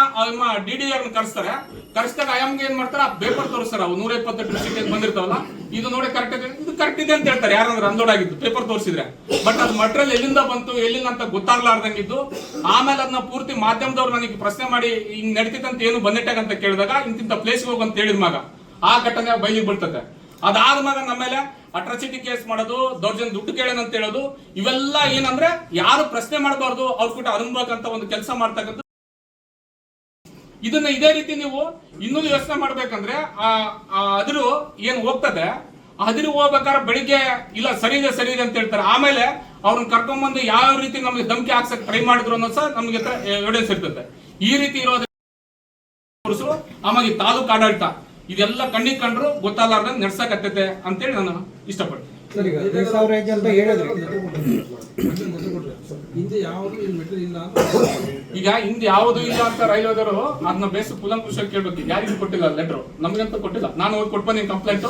Speaker 2: ಡಿ ಡಿ ಆರ್ ಕರೆಸ್ತಾರೆ. ಕರೆಸಿದಾಗ ಆಯಮ್ಗೆ ಏನ್ ಮಾಡ್ತಾರೆ? ಆ ಪೇಪರ್ ತೋರಿಸ್ತಾರೆ ಅವು ನೂರ ಇಪ್ಪತ್ತೆಂಟು ಸೀಟ್ ಬಂದಿರ್ತಾವಲ್ಲ? ಇದು ನೋಡಿ ಕರೆಕ್ಟ್ ಇದೆ. ಇದು ಕರೆಕ್ಟ್ ಇದೆ ಅಂತ ಹೇಳ್ತಾರೆ. ಯಾರಾದ್ರೂ ಅನ್ಲೋಡ್ ಆಗಿದ್ದು ಪೇಪರ್ ತೋರಿಸಿದ್ರೆ. ಬಟ್ ಅದು ಮಟೀರಿಯಲ್ ಎಲ್ಲಿಂದ ಬಂತು ಎಲ್ಲಿಂದ ಅಂತ ಗೊತ್ತಾಗ್ಲಾರ್ದಂಗಿದ್ದು, ಆಮೇಲೆ ಅದನ್ನ ಪೂರ್ತಿ ಮಾಧ್ಯಮದವ್ರು ನನಗೆ ಪ್ರಶ್ನೆ ಮಾಡಿ, ಹಿಂಗ್ ಅಂತ ಏನು ಬಂದಿಟ್ಟಾಗ ಅಂತ ಕೇಳಿದಾಗ, ಇಂತಿಂತ ಪ್ಲೇಸ್ಗೆ ಹೋಗು ಅಂತ ಹೇಳಿದ ಮಗ. ಆ ಘಟನೆ ಬೈಲಿ ಬೀಳ್ತದೆ ಅದಾದ ಮಗ ನಮ್ಮ ಮೇಲೆ ಅಟ್ರಾಸಿಟಿ ಕೇಸ್ ಮಾಡೋದು ದೌರ್ಜನ್ಯ ದುಡ್ಡು ಕೇಳೋಣ ಅಂತ ಹೇಳೋದು, ಇವೆಲ್ಲ ಏನಂದ್ರೆ ಯಾರು ಪ್ರಶ್ನೆ ಮಾಡಬಾರ್ದು, ಅವ್ರ ಕೂಡ ಅನುಭವಕ್ಕಂತ ಒಂದು ಕೆಲಸ ಮಾಡ್ತಕ್ಕಂಥ ಇದನ್ನ ಇದೇ ರೀತಿ ನೀವು ಇನ್ನೂ ಯೋಚನೆ ಮಾಡ್ಬೇಕಂದ್ರೆ, ಆ ಅದಿರು ಏನ್ ಹೋಗ್ತದೆ ಅದಿರು ಹೋಗ್ಬೇಕಾದ್ರೆ ಬೆಳಿಗ್ಗೆ ಇಲ್ಲ, ಸರಿ ಇದೆ ಸರಿ ಇದೆ ಅಂತ ಹೇಳ್ತಾರೆ. ಆಮೇಲೆ ಅವ್ರನ್ನ ಕರ್ಕೊಂಡ್ಬಂದು ಯಾವ ರೀತಿ ನಮಗೆ ಧಮಕಿ ಹಾಕ್ಸಕ್ ಟ್ರೈ ಮಾಡಿದ್ರು ಅನ್ನೋದು ಸಹ ನಮಗೆ ಎವಿಡೆನ್ಸ್ ಇರ್ತದೆ. ಈ ರೀತಿ ಇರೋದು ಪೊಲೀಸರು ಆಮೇಲೆ ತಾಲೂಕು ಆಡಳಿತ, ಇದೆಲ್ಲ ಕಣ್ಣಿಗೆ ಕಂಡ್ರು ಗೊತ್ತಾಗಲಾರ್ದ ನಡ್ಸಕತ್ತೈತೆ ಅಂತೇಳಿ ನಾನು ಇಷ್ಟಪಡ್ತೀನಿ.
Speaker 5: ಹಿಂದೆ ಯಾವುದು ಇಲ್ಲಿ ಮೆಟೀರಿಯಲ್ ಇಲ್ಲ ಅಂತ
Speaker 2: ಈಗ ಹಿಂದೆ ಯಾವುದು ಇಲ್ಲ ಅಂತ ರೈಲ್ವೆದವರು ಅದನ್ನ ಬೇಸ್ ಕುಲಂಕುಷ ಕೇಳ್ಬೇಕು. ಯಾರಿಗೂ ಕೊಟ್ಟಿಲ್ಲ ಲೆಟರ್ ನಮಗಂತೂ ಕೊಟ್ಟಿಲ್ಲ. ನಾನು ಹೋಗಿ ಕೊಟ್ಟು ಬಂದಿನಿ ಕಂಪ್ಲೇಂಟ್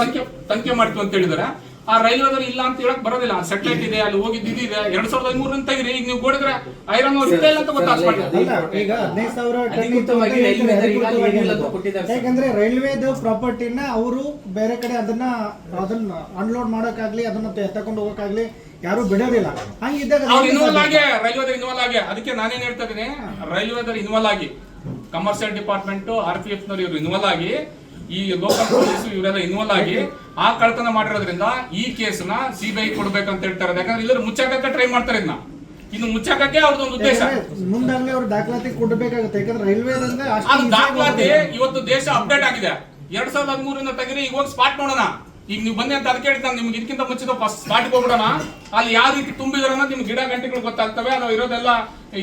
Speaker 2: ತನಿಖೆ ತನಿಖೆ ಮಾಡ್ತೀವಿ ಅಂತ ಹೇಳಿದ್ರೆ. ಆ ರೈಲ್ವೆದವರು ಇಲ್ಲ ಅಂತ ಹೇಳಕ್ ಬರೋದಿಲ್ಲ. ಸೆಟ್ಲೈಟ್ ಇದೆ ಅಲ್ಲಿ ಹೋಗಿದ್ದು ಇದು ಇದೆ. ಎರಡ್ ಸಾವಿರದ ಹದಿಮೂರರಿಂದ ತೆಗಿರಿ. ಈಗ ನೀವು ಕೊಡಿದ್ರೆ ಐರನ್ ಇಲ್ಲ ಅಂತ ಗೊತ್ತಾಗ್ತದೆ
Speaker 4: ಯಾಕಂದ್ರೆ ರೈಲ್ವೆದು ಪ್ರಾಪರ್ಟಿನ ಅವರು ಬೇರೆ ಕಡೆ ಅದನ್ನ ಅದನ್ನ ಅನ್ಲೋಡ್ ಮಾಡೋಕ್ಕಾಗ್ಲಿ ಅದನ್ನ ಮತ್ತೆ ತಕೊಂಡು ಹೋಗೋಕ್ಕಾಗ್ಲಿ ಯಾರು ಬಿಡೋದಿಲ್ಲ. ಹಂಗಿದ್ದಾಗ
Speaker 2: ಅವ್ರು
Speaker 4: ರೈಲ್ವೆ
Speaker 2: ಇನ್ವಾಲ್ವ್ ಆಗಿ ಇನ್ವಾಲ್ವ್ ಆಗಿ. ಅದಕ್ಕೆ ನಾನೇನ್ ಹೇಳ್ತಾ ಇದ್ದೀನಿ? ರೈಲ್ವೆ ಇನ್ವಾಲ್ವ್ ಆಗಿ. Commercial department R P F ನವರು ಇನ್ವಾಲ್ ಇನ್ವಾಲ್ವ್ ಆಗಿ ಈ ಲೋಕಲ್ ಪೊಲೀಸ್ ಇವರೆಲ್ಲ ಇನ್ವಾಲ್ ಆಗಿ ಆ ಕಳ್ತನ ಮಾಡಿರೋದ್ರಿಂದ ಈ ಕೇಸ್ನ ಸಿಬಿಐ ಕೊಡ್ಬೇಕಂತ ಹೇಳ್ತಾರೆ ಯಾಕಂದ್ರೆ ಇಲ್ಲರೂ ಮುಚ್ಚಾಕಕ್ಕೆ ಟ್ರೈ ಮಾಡ್ತಾರೆ ಇದನ್ನ ಇನ್ನು ಮುಚ್ಚಾಕಕ್ಕೆ ಅವ್ರದ್ದೊಂದು ಉದ್ದೇಶ.
Speaker 4: ಮುಂದಾಗ್ಲೇ ಅವ್ರು ದಾಖಲಾತಿ ಕೊಡಬೇಕಾಗುತ್ತೆ. ಯಾಕಂದ್ರೆ ರೈಲ್ವೆ
Speaker 2: ದಾಖಲಾತಿ ಇವತ್ತು ದೇಶ ಅಪ್ಡೇಟ್ ಆಗಿದೆ. ಎರಡ್ ಸಾವಿರದ ಹದಿಮೂರಿಂದ ತೆಗಿರಿ ಈಗ ಹೋಗಿ ಸ್ಪಾಟ್ ನೋಡೋಣ. ಈಗ ನೀವು ಬಂದೆ ಅಂತ ಅದಕ್ಕೆ ಹೇಳ್ತಾನೆ ನಿಮ್ಗೆ ಇದಕ್ಕಿಂತ ಮುಂಚಿತ ಫಸ್ಟ್ ಸ್ಪಾಟ್ಗೆ ಹೋಗ್ಬಿಡೋಣ. ಅಲ್ಲಿ ಯಾವ ರೀತಿ ತುಂಬಿದ್ರೆ ನಿಮ್ಗೆ ಗಿಡ ಗಂಟೆಗಳು ಗೊತ್ತಾಗ್ತವೆ. ಅದು ಇರೋದೆಲ್ಲ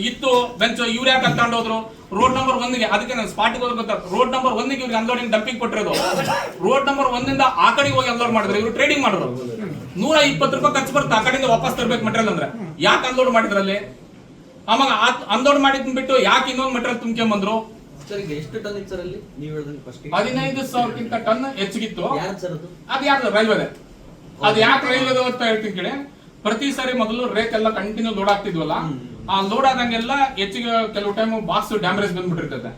Speaker 2: ಇತ್ತು ಬೆಂಚ್ ಇವ್ರು ಯಾಕೆ ಹೋದ್ರು ರೋಡ್ ನಂಬರ್ ಒಂದಿಗೆ ಅದಕ್ಕೆ ನಾನು ಸ್ಪಾಟ್ಗೆ ಹೋದ್ರೆ ಗೊತ್ತಾಗ್ತದೆ ರೋಡ್ ನಂಬರ್ ಒಂದಿಗೆ ಇವ್ರಿಗೆ ಅನ್ಲೋಡಿಂಗ್ ಡಂಪಿಂಗ್ ಕೊಟ್ಟಿರೋದು. ರೋಡ್ ನಂಬರ್ ಒಂದಿಂದ ಆ ಕಡೆಗೆ ಹೋಗಿ ಅನ್ಲೋಡ್ ಮಾಡಿದ್ರು. ಇವ್ರು ಟ್ರೇಡಿಂಗ್ ಮಾಡಿದ್ರು ನೂರ ಇಪ್ಪತ್ತು ರೂಪಾಯಿ ಖರ್ಚು ಬರುತ್ತೆ ಆ ಕಡೆಯಿಂದ ವಾಪಸ್ ತರ್ಬೇಕು ಮಟೀರಿಯಲ್ ಅಂದ್ರೆ. ಯಾಕೆ ಅನ್ಲೋಡ್ ಮಾಡಿದ್ರಲ್ಲಿ ಆವಾಗ ಅನ್ಲೋಡ್ ಮಾಡಿದ್ ಬಿಟ್ಟು ಯಾಕೆ ಇನ್ನೊಂದು ಮಟೀರಿಯಲ್ ತುಂಬ್ಕೊಂಡ್
Speaker 6: ಸರ್ ಈಗ ಎಷ್ಟು ಟನ್ ಇತ್ತು ಸರ್ ಅಲ್ಲಿ? ನೀವು ಹೇಳ್ದಂಗೆ ಫಸ್ಟ್
Speaker 2: ಹದಿನೈದು ಸಾವಿರಕ್ಕಿಂತ ಟನ್ ಹೆಚ್ಚಿಗಿತ್ತು.
Speaker 6: ಯಾರು ಸರ್ ಅದು?
Speaker 2: ಅದು ರೈಲ್ವೆ ಅದು ಯಾಕೆ ರೈಲ್ವೆ ಅಂತ ಹೇಳ್ತೀನಿ ಕೇಳಿ. ಪ್ರತಿ ಸಾರಿ ಮೊದಲು ರೇಕ್ ಎಲ್ಲ ಕಂಟಿನ್ಯೂ ಲೋಡ್ ಆಗ್ತಿದ್ವಲ್ಲ ಆ ಲೋಡ್ ಆದಂಗೆಲ್ಲ ಹೆಚ್ಚಿಗೆ ಕೆಲವು ಟೈಮ್ ಬಾಕ್ಸ್ ಡ್ಯಾಮೇಜ್ ಬಂದ್ಬಿಟ್ಟಿರ್ತದೆ.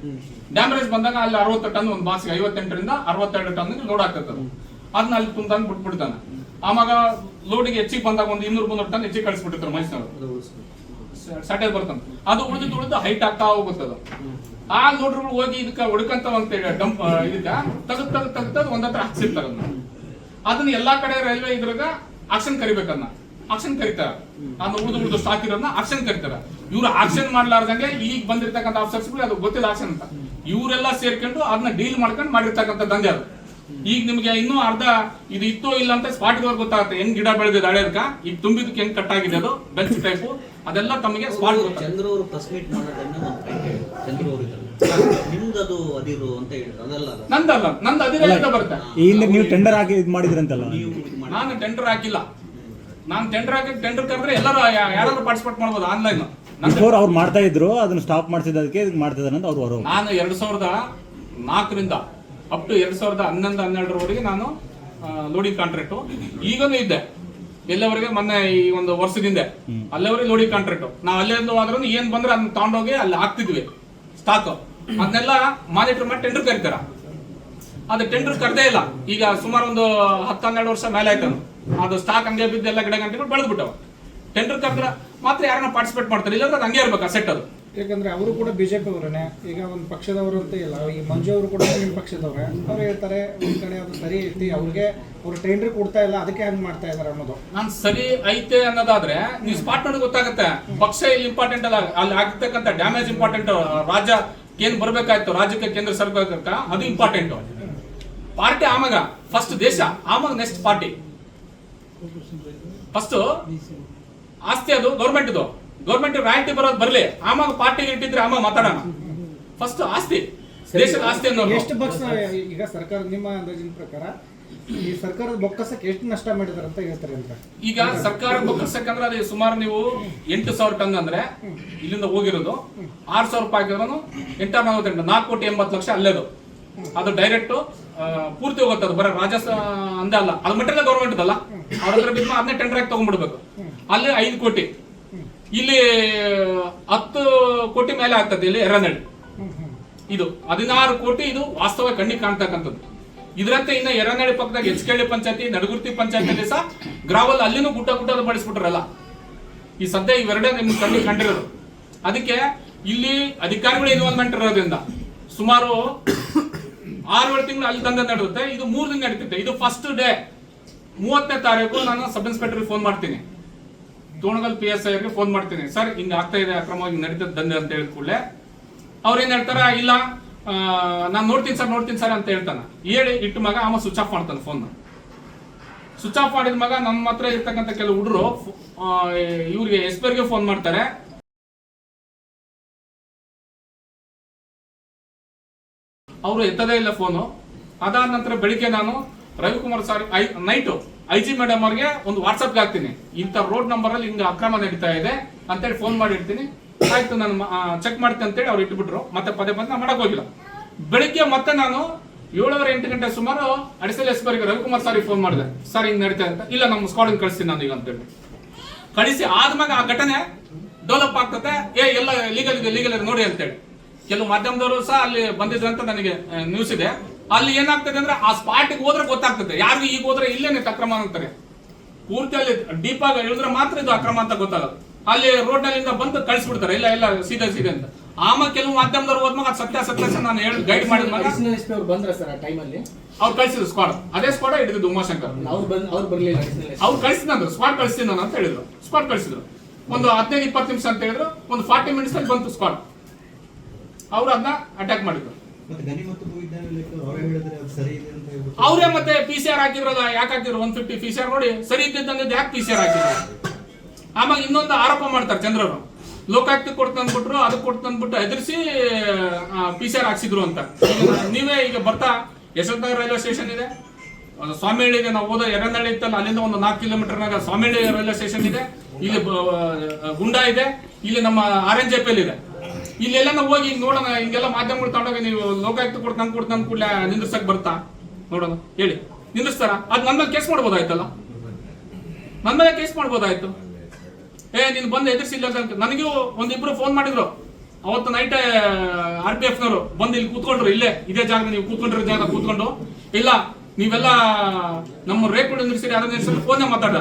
Speaker 2: ಡ್ಯಾಮೇಜ್ ಬಂದಾಗ ಅಲ್ಲಿ ಅರವತ್ತು ಟನ್ ಒಂದು ಬಾಸ್ಗೆ ಐವತ್ತೆಂಟರಿಂದ ಅರವತ್ತೆರಡು ಟನ್ ಲೋಡ್ ಆಗ್ತದೆ. ಅದನ್ನ ಅಲ್ಲಿ ತುಂಬಾ ಬಿಟ್ಬಿಡ್ತಾನೆ. ಆವಾಗ ಲೋಡಿಗೆ ಹೆಚ್ಚಿಗೆ ಬಂದಾಗ ಒಂದು ಇನ್ನೂರು ಮುನ್ನೂರು ಟನ್ ಹೆಚ್ಚಿಗೆ ಕಳಿಸ್ಬಿಟ್ಟಿರ್ತಾರೆ ಮೈಸೂರು. ಸಟೇಜ್ ಬರ್ತಾನೆ ಅದು ಉಳಿದು ಉಳಿದು ಹೈಟ್ ಆಗ್ತಾ ಹೋಗುತ್ತದ. ಆ ಲೋಡ್ಗಳು ಹೋಗಿ ಇದಕ್ಕ ಹುಡುಕಂತ ಅಂತೇಳಿ ಡಂಪ್ ಇದಕ್ಕ ತಗದ್ ತಗದ್ ತಗದ್ ಒಂದತ್ರ ಹತ್ರ ಹಾಕ್ಸಿರ್ತಾರ ಅದನ್ನ ಎಲ್ಲಾ ಕಡೆ ರೈಲ್ವೆ ಇದ್ರಾಗ ಆಕ್ಷನ್ ಕರಿಬೇಕನ್ನ. ಆಕ್ಷನ್ ಕರಿತಾರ. ನಾನು ಉಳಿದು ಉಳಿದು ಸ್ಟಾಕ್ ಇರೋದನ್ನ ಆಕ್ಷನ್ ಕರಿತಾರ. ಇವ್ರು ಆಕ್ಷನ್ ಮಾಡ್ಲಾರ್ದಂಗೆ ಈಗ ಬಂದಿರ್ತಕ್ಕಂಥ ಆಫೀಸರ್ಸ್ಗಳು ಅದು ಗೊತ್ತಿಲ್ಲ ಆಕ್ಷನ್ ಅಂತ. ಇವರೆಲ್ಲ ಸೇರ್ಕೊಂಡು ಅದನ್ನ ಡೀಲ್ ಮಾಡ್ಕೊಂಡು ಮಾಡಿರ್ತಕ್ಕಂಥ ದಂಧೆ ಅದು. ಈಗ ನಿಮ್ಗೆ ಇನ್ನೂ ಅರ್ಧ ಇದು ಇತ್ತೋ ಇಲ್ಲ ಅಂತ ಸ್ಪಾಟ್ ಗೊತ್ತಾಗುತ್ತೆ. ಹೆಂಗ್ ಗಿಡ ಬೆಳೆದಿದೆ ಅದಕ್ಕ ಈಗ ತುಂಬಿದಕ್ಕೆ ಹೆಂಗ್ ಕಟ್ ಆಗಿದೆ ಅದು? ಬೆಂಚ್ ಟೈಪ್ ಅದೆಲ್ಲ ತಮಗೆ ಸ್ಪಾಟ್
Speaker 6: ಚಂದ್ರ ಅವರು ಅದಿರು ಅಂತ ಹೇಳಿದ್ರು ಅದಲ್ಲ ಅದು.
Speaker 2: ನಂದಲ್ಲ ನಂದು ಅಧಿರಾಜ್ಯದ ಬರುತ್ತೆ.
Speaker 7: ಇಲ್ಲಿ ನೀವು ಟೆಂಡರ್ ಹಾಕಿ ಇದು ಮಾಡಿದ್ರಂತಲ್ಲ?
Speaker 6: ನೀವು ಇದು ಮಾಡಿ
Speaker 2: ನಾನು ಟೆಂಡರ್ ಹಾಕಿಲ್ಲ. ನಾನು ಟೆಂಡರ್ ಹಾಕಿ ಟೆಂಡರ್ ಕರೆದ್ರೆ ಎಲ್ಲರೂ ಯಾರಾದ್ರೂ ಪಾರ್ಟಿಸಿಪೇಟ್ ಮಾಡ್ಬೋದು ಆನ್ಲೈನ್
Speaker 7: ಬಿಫೋರ್ ಅವ್ರು ಮಾಡ್ತಾ ಇದ್ರು ಅದನ್ನ ಸ್ಟಾಪ್ ಮಾಡ್ಸಿದ್ದಕ್ಕೆ ಇದು ಮಾಡ್ತಿದಾರೆ ಅಂತ ಅವ್ರು ಹೊರ
Speaker 2: ನಾನು ಎರಡ್ ಸಾವಿರದ ನಾಲ್ಕರಿಂದ ಅಪ್ ಟು ಎರಡ್ ಸಾವಿರದ ಹನ್ನೊಂದು ಹನ್ನೆರಡರವರೆಗೆ ನಾನು ಲೋಡಿಂಗ್ ಕಾಂಟ್ರಾಕ್ಟ್ ಈಗನೂ ಇದ್ದೆ ಎಲ್ಲವರೆಗೆ ಮೊನ್ನೆ ಈ ಒಂದು ವರ್ಷದಿಂದ. ಅಲ್ಲಿವರೆಗೆ ಲೋಡಿಂಗ್ ಕಾಂಟ್ರಾಕ್ಟು ನಾವು ಅಲ್ಲೇ ಹೋದ್ರೂ ಏನ್ ಬಂದ್ರೆ ಅದನ್ನ ತಗೊಂಡೋಗಿ ಅಲ್ಲಿ ಹಾಕ್ತಿದ್ವಿ. ಸ್ಟಾಕ್ ಅದನ್ನೆಲ್ಲ ಮಾನಿಟರ್ ಮಾಡಿ ಟೆಂಡರ್ ಕರಿತಾರ. ಅದು ಟೆಂಡರ್ ಕರ್ದೇ ಇಲ್ಲ. ಈಗ ಸುಮಾರು ಒಂದು ಹತ್ತು ಹನ್ನೆರಡು ವರ್ಷ ಮೇಲೆ ಆಯ್ತು ಅದು. ಸ್ಟಾಕ್ ಹಂಗೆ ಬಿದ್ದೆಲ್ಲ ಗಿಡ ಗಂಟೆಗಳು ಬೆಳೆದು ಬಿಟ್ಟವು ಟೆಂಡರ್ ಕರ್ದ್ರ ಮಾತ್ರ ಯಾರನ್ನ ಪಾರ್ಟಿಸಿಪೇಟ್ ಮಾಡ್ತಾರೆ. ಇಲ್ಲಾಂದ್ರೆ ಅದು ಹಂಗೆ ಇರ್ಬೇಕು ಸೆಟ್ ಅದು.
Speaker 4: ಯಾಕಂದ್ರೆ ಅವರು ಕೂಡ ಬಿಜೆಪಿ ಅವರೇ ಈಗ ಒಂದು ಪಕ್ಷದವರು ಅಂತ ಇಲ್ಲ. ಈ ಮಂಜು ಅವರು ಕೂಡ ನಿಮ್ಮ ಪಕ್ಷದವ್ರೆ. ಅವ್ರು ಹೇಳ್ತಾರೆ, ಒಂದ್ ಕಡೆ ಅದು ಸರಿ ಐತಿ, ಅವ್ರಿಗೆ ಅವ್ರು ಟೆಂಡರ್ ಕೊಡ್ತಾ ಇಲ್ಲ, ಅದಕ್ಕೆ ಹಂಗ್ ಮಾಡ್ತಾ ಇದಾರೆ ಅನ್ನೋದು.
Speaker 2: ನಾನ್ ಸರಿ ಐತೆ ಅನ್ನೋದಾದ್ರೆ, ನೀವು ಸ್ಪಾಟ್ ನೋಡಿ ಗೊತ್ತಾಗುತ್ತೆ. ಪಕ್ಷ ಇಲ್ಲಿ ಇಂಪಾರ್ಟೆಂಟ್ ಅಲ್ಲ. ಅಲ್ಲಿ ಆಗ್ತಕ್ಕಂಥ ಡ್ಯಾಮೇಜ್ ಇಂಪಾರ್ಟೆಂಟ್ ರಾಜ್ಯ ಏನ್ ಬರ್ಬೇಕಾಯ್ತು, ರಾಜ್ಯಕ್ಕೆ ಕೇಂದ್ರ ಸರ್ಕಾರಕ್ಕ, ಅದು ಇಂಪಾರ್ಟೆಂಟ್ ಪಾರ್ಟಿ ಆಮಾಗ ಫಸ್ಟ್ ದೇಶ, ಆಮಾಗ ನೆಕ್ಸ್ಟ್ ಪಾರ್ಟಿ ಫಸ್ಟ್ ಆಸ್ತಿ ಅದು ಗೌರ್ಮೆಂಟ್ ಇದು ಗೌರ್ಮೆಂಟ್ ರಾಯಲ್ಟಿ ಬರೋದು ಬರಲಿ. ಆಮಾಗ ಪಾರ್ಟಿ ಇಟ್ಟಿದ್ರೆ ಆಮಾಗ ಮಾತಾಡೋಣ. ಫಸ್ಟ್ ಆಸ್ತಿ. ದೇಶದ ಆಸ್ತಿ ಅನ್ನೋದು.
Speaker 4: ಎಷ್ಟು ಬಕ್ಸ್ ಈಗ ಸರ್ಕಾರ ನಿಮ್ಮ ಅಂದಾಜಿನ ಪ್ರಕಾರ ಈ ಸರ್ಕಾರದ ಬೊಕ್ಕಸಕ್ಕೆ ಎಷ್ಟು ನಷ್ಟ ಮಾಡಿದಾರೆ ಅಂತ ಹೇಳ್ತಾರೆ ಅಂತ.
Speaker 2: ಈಗ ಸರ್ಕಾರ ಬೊಕ್ಕಸಕ್ಕಂದ್ರೆ ಅದೇ ಸುಮಾರು ನೀವು ಎಂಟು ಸಾವಿರ ಟನ್ ಅಂದ್ರೆ ಇಲ್ಲಿಂದ ಹೋಗಿರೋದು. ಆರು ಸಾವಿರ ರೂಪಾಯಿ ಹಾಕಿದ್ರು ಎಂಟರ್ ನಲವತ್ತೆಂಟು ನಾಲ್ಕು ಕೋಟಿ ಎಂಬತ್ತು ಲಕ್ಷ ಅಲ್ಲೇದು. ಅದು ಡೈರೆಕ್ಟ್ ಪೂರ್ತಿ ಹೋಗುತ್ತೆ ಅದು. ಬರೋ ರಾಜಸ್ ಅಂದೇ ಅಲ್ಲ. ಅದು ಮಟ್ಟ ಗೌರ್ಮೆಂಟ್ ಅಲ್ಲ ಅವ್ರ ಹತ್ರ ಬಿದ್ದು ಅದನ್ನೇ ಟೆಂಡರ್ ಆಗಿ ತಗೊಂಡ್ಬಿಡ್ಬೇಕು. ಅಲ್ಲಿ ಐದು ಕೋಟಿ. ಇಲ್ಲಿ ಹತ್ತು ಕೋಟಿ ಮೇಲೆ ಆಗ್ತದೆ ಇಲ್ಲಿ ಎರನಳ್ಳಿ ಇದು ಹದಿನಾರು ಕೋಟಿ ಇದು ವಾಸ್ತವ ಕಣ್ಣಿಗೆ ಕಾಣ್ತಕ್ಕಂಥದ್ದು. ಇದರಂತೆ ಇನ್ನು ಎರನಳ್ಳಿ ಪಕ್ಕದಾಗ ಎಚ್ಕೆಳ್ಳಿ ಪಂಚಾಯತಿ, ನಡುಗುರ್ತಿ ಪಂಚಾಯತಿಯಲ್ಲಿ ಸಹ ಗ್ರಾವಲ್ ಅಲ್ಲಿನೂ ಗುಡ್ಡ ಗುಡ್ಡ ಬಳಸ್ಬಿಟ್ರಲ್ಲ. ಈ ಸದ್ಯ ಇವೆರಡೇ ನಿಮ್ಮ ಕಣ್ಣಿಗೆ ಕಂಡಿರೋದು. ಅದಕ್ಕೆ ಇಲ್ಲಿ ಅಧಿಕಾರಿಗಳು ಇನ್ವಾಲ್ವ್ಮೆಂಟ್ ಇರೋದ್ರಿಂದ ಸುಮಾರು ಆರು ಏಳು ತಿಂಗಳು ಅಲ್ಲಿ ದಂಧೆ ನಡೆಯುತ್ತೆ. ಇದು ಮೂರು ದಿನ ನಡೀತಿದೆ ಇದು ಫಸ್ಟ್ ಡೇ ಮೂವತ್ತನೇ ತಾರೀಕು ನಾನು ಸಬ್ ಇನ್ಸ್ಪೆಕ್ಟರ್ ಫೋನ್ ಮಾಡ್ತೀನಿ. ತೋಣಗಲ್ ಪಿ ಎಸ್ ಐ ಅವರಿಗೆ ಫೋನ್ ಮಾಡ್ತೀನಿ. ಸರ್, ಹಿಂಗ ಆಗ್ತಾ ಇದೆ, ಅಕ್ರಮವಾಗಿ ನಡೀತದ, ದಂಧೆ ಅಂತ ಹೇಳಿದ ಕೂಡಲೇ ಅವ್ರು ಏನ್ ಹೇಳ್ತಾರ, ಇಲ್ಲ ನಾನು ನೋಡ್ತೀನಿ ಸರ್ ನೋಡ್ತೀನಿ ಸರ್ ಅಂತ ಹೇಳ್ತಾನೆ. ಹೇಳಿ, ಇಟ್ಟು ಮಗ ಆಮ ಸ್ವಿಚ್ ಆಫ್ ಮಾಡ್ತಾನೆ ಫೋನ್ ಸ್ವಿಚ್ ಆಫ್ ಮಾಡಿದ ಮಗ ನಮ್ಮ ಹತ್ರ ಇರ್ತಕ್ಕಂಥ ಕೆಲವು ಹುಡುಗರು ಇವ್ರಿಗೆ ಎಸ್ ಪಿ ಫೋನ್ ಮಾಡ್ತಾರೆ. ಅವರು ಎತ್ತದೇ ಇಲ್ಲ ಫೋನು ಅದಾದ ನಂತರ ಬೆಳಿಗ್ಗೆ ನಾನು Ravikumar sir, I, night I G madam ಅವ್ರಿಗೆ ಒಂದು ವಾಟ್ಸಪ್ಗೆ ಹಾಕ್ತೀನಿ. ಇಂಥ ರೋಡ್ ನಂಬರ್ ಅಲ್ಲಿ ಹಿಂಗ ಅಕ್ರಮ ನಡೀತಾ ಇದೆ ಅಂತೇಳಿ ಫೋನ್ ಮಾಡಿರ್ತೀನಿ. ಆಯ್ತು, ನಾನು ಚೆಕ್ ಮಾಡ್ತೀನಿ ಅಂತೇಳಿ ಅವ್ರು ಇಟ್ಬಿಟ್ರು. ಮತ್ತೆ ಪದೇ ಪದೇ ಮಾಡಕ್ ಹೋಗಿಲ್ಲ. ಬೆಳಿಗ್ಗೆ ಮತ್ತೆ ನಾನು ಏಳುವರೆ ಎಂಟು ಗಂಟೆ ಸುಮಾರು ಅಡಿಸಲ್ ಎಸ್ ಬರಿಗೆ ರವಿಕುಮಾರ್ ಸಾರಿ ಫೋನ್ ಮಾಡಿದೆ. ಸರ್, ಹಿಂಗ್ ನಡೀತಾ ಅಂತ. ಇಲ್ಲ, ನಮ್ಮ ಸ್ಕ್ವಾಡಿಂಗ್ ಕಳಿಸ್ತೀನಿ ನಾನು ಈಗ ಅಂತೇಳಿ. ಕಳಿಸಿ ಆದ್ಮಾಗ ಆ ಘಟನೆ ಡೆವಲಪ್ ಆಗ್ತದೆ. ಏ, ಎಲ್ಲ ಲೀಗಲ್ ಲೀಗಲ್ ನೋಡಿ ಅಂತೇಳಿ. ಕೆಲವು ಮಾಧ್ಯಮದವರು ಸಹ ಅಲ್ಲಿ ಬಂದಿದ್ರು ಅಂತ ನನಗೆ ನ್ಯೂಸ್ ಇದೆ. ಅಲ್ಲಿ ಏನಾಗ್ತದೆ ಅಂದ್ರೆ ಆ ಸ್ಪಾಟ್ಗೆ ಹೋದ್ರೆ ಗೊತ್ತಾಗ್ತದೆ. ಯಾರು ಈಗ ಹೋದ್ರೆ ಇಲ್ಲೇನೆ ಅಕ್ರಮ ಅಂತಾರೆ ಪೂರ್ತಿ ಅಲ್ಲಿ ಡೀಪ್ ಆಗಿ ಇಳಿದ್ರೆ ಮಾತ್ರ ಇದು ಅಕ್ರಮ ಅಂತ ಗೊತ್ತಾಗೋದು ಅಲ್ಲಿ ರೋಡ್ ನಲ್ಲಿಂದ ಬಂದು ಕಳಿಸ್ಬಿಡ್ತಾರೆ. ಇಲ್ಲ ಇಲ್ಲ ಸೀದಾ ಸೀದಾ ಅಂತ. ಆಮ ಕೆಲವು ಮಾಧ್ಯಮದವ್ರು ಹೋದ್ಮಾಗ ಸತ್ಯ ಸತ್ಯ ನಾನು ಹೇಳಿ ಗೈಡ್
Speaker 8: ಅವ್ರು ಬಂದ್ರ ಸರ್ ಆ ಟೈಮಲ್ಲಿ
Speaker 2: ಅವ್ರು ಕಳಿಸಿದ್ರು ಸ್ಕ್ವಾಡ್ ಅದೇ ಸ್ಕ್ವಾಡ್ ಹಿಡಿದಿದ್ದು ಉಮಾಶಂಕರ್.
Speaker 8: ಅವ್ರು ಬಂದ್ ಅವ್ರು ಬರಲಿಲ್ಲ
Speaker 2: ಅವ್ರು ಕಳಿಸಿದ್ರು ಸ್ಕ್ವಾಡ್ ಕಳಿಸ್ತೀನಿ ನಾನು ಅಂತ ಹೇಳಿದ್ರು. ಸ್ಕ್ವಾಡ್ ಕಳಿಸಿದ್ರು. ಒಂದು ಹದಿನೈದು ಇಪ್ಪತ್ತು ನಿಮಿಷ ಅಂತ ಹೇಳಿದ್ರು. ಒಂದು ಫಾರ್ಟಿ ಮಿನಿಟ್ಸ್ ಅಲ್ಲಿ ಬಂತು ಸ್ಕ್ವಾಡ್ ಅವ್ರು ಅದನ್ನ ಅಟ್ಯಾಕ್ ಮಾಡಿದ್ರು.
Speaker 6: ಅವರೇ
Speaker 2: ಮತ್ತೆ ಪಿ ಸಿ ಆರ್ ಹಾಕಿದ್ರಲ್ಲ, ಯಾಕೆ ಹಾಕಿದ್ರು one fifty P C R ನೋಡಿ, ಸರಿ ಇದ್ದಿದ್ದಂಗೆ ಯಾಕೆ ಪಿ ಸಿ ಆರ್ ಹಾಕಿದ್ರು? ಆಮೇಲೆ ಇನ್ನೊಂದು ಆರೋಪ ಮಾಡ್ತಾರೆ ಚಂದ್ರರು. ಲೋಕಾಯುಕ್ತ ಕೊಟ್ಟು ಅಂದ್ಬಿಟ್ರು ಅದಕ್ಕೆ ಕೊಟ್ಟು ಅಂದ್ಬಿಟ್ಟು ಎದುರಿಸಿ ಪಿ ಸಿ ಆರ್ ಹಾಕ್ಸಿದ್ರು ಅಂತ. ನೀವೇ ಈಗ ಬರ್ತಾ, ಯಶವಂತನಗರ ರೈಲ್ವೆ ಸ್ಟೇಷನ್ ಇದೆ. ಸ್ವಾಮಿಹಳ್ಳಿಗೆ ನಾವು ಹೋದ ಎರಡನಹಳ್ಳಿ ಇತ್ತಲ್ಲ, ಅಲ್ಲಿಂದ ಒಂದು ನಾಲ್ಕು ಕಿಲೋಮೀಟರ್ನಾಗ ಸ್ವಾಮಿಹಳ್ಳಿ ರೈಲ್ವೆ ಸ್ಟೇಷನ್ ಇದೆ. ಇಲ್ಲಿ ಗುಂಡಾ ಇದೆ. ಇಲ್ಲಿ ನಮ್ಮ ಆರ್ ಎನ್ ಜೆ ಪಿ ಇದೆ. ಇಲ್ಲೆಲ್ಲ ನಾವು ಹೋಗಿ ನೋಡೋಣ, ಹಿಂಗೆಲ್ಲ ಮಾಧ್ಯಮಗಳು ತಗೊಂಡೋಗಿ ನೀವು ಲೋಕಾಯುಕ್ತ ಕೊಡ್ತು ನಂಗೆ ಕೊಡ್ತು ಅಂದ ಕೂಡಲೇ ನಿಂದ್ರಸಕ್ ಬರ್ತಾ? ನೋಡೋಣ, ಹೇಳಿ. ನಿಂದ್ರಿಸ್ತಾರ? ಅದ್ ನನ್ನ ಮೇಲೆ ಕೇಸ್ ಮಾಡ್ಬೋದಾಯ್ತಲ್ಲ? ನನ್ ಮೇಲೆ ಕೇಸ್ ಮಾಡ್ಬೋದಾಯ್ತು? ಏ, ನೀನು ಬಂದು ಎದುರಿಸಿಲ್ಲ ನನಗೂ ಒಂದಿಬ್ರು ಫೋನ್ ಮಾಡಿದ್ರು. ಅವತ್ತು ನೈಟ್ ಆರ್ ಪಿ ಎಫ್ನವರು ಬಂದು ಇಲ್ಲಿ ಕೂತ್ಕೊಂಡ್ರು, ಇಲ್ಲೇ, ಇದೇ ಜಾಗ ನೀವು ಕೂತ್ಕೊಂಡಿರೋ ಜಾಗ ಕೂತ್ಕೊಂಡು. ಇಲ್ಲ, ನೀವೆಲ್ಲ ನಮ್ಮ ರೇಪ್ ನಿಲ್ಸಿರಿ ಯಾರು ನಿಲ್ಸಿರಿ ಫೋನೇ ಮಾತಾಡ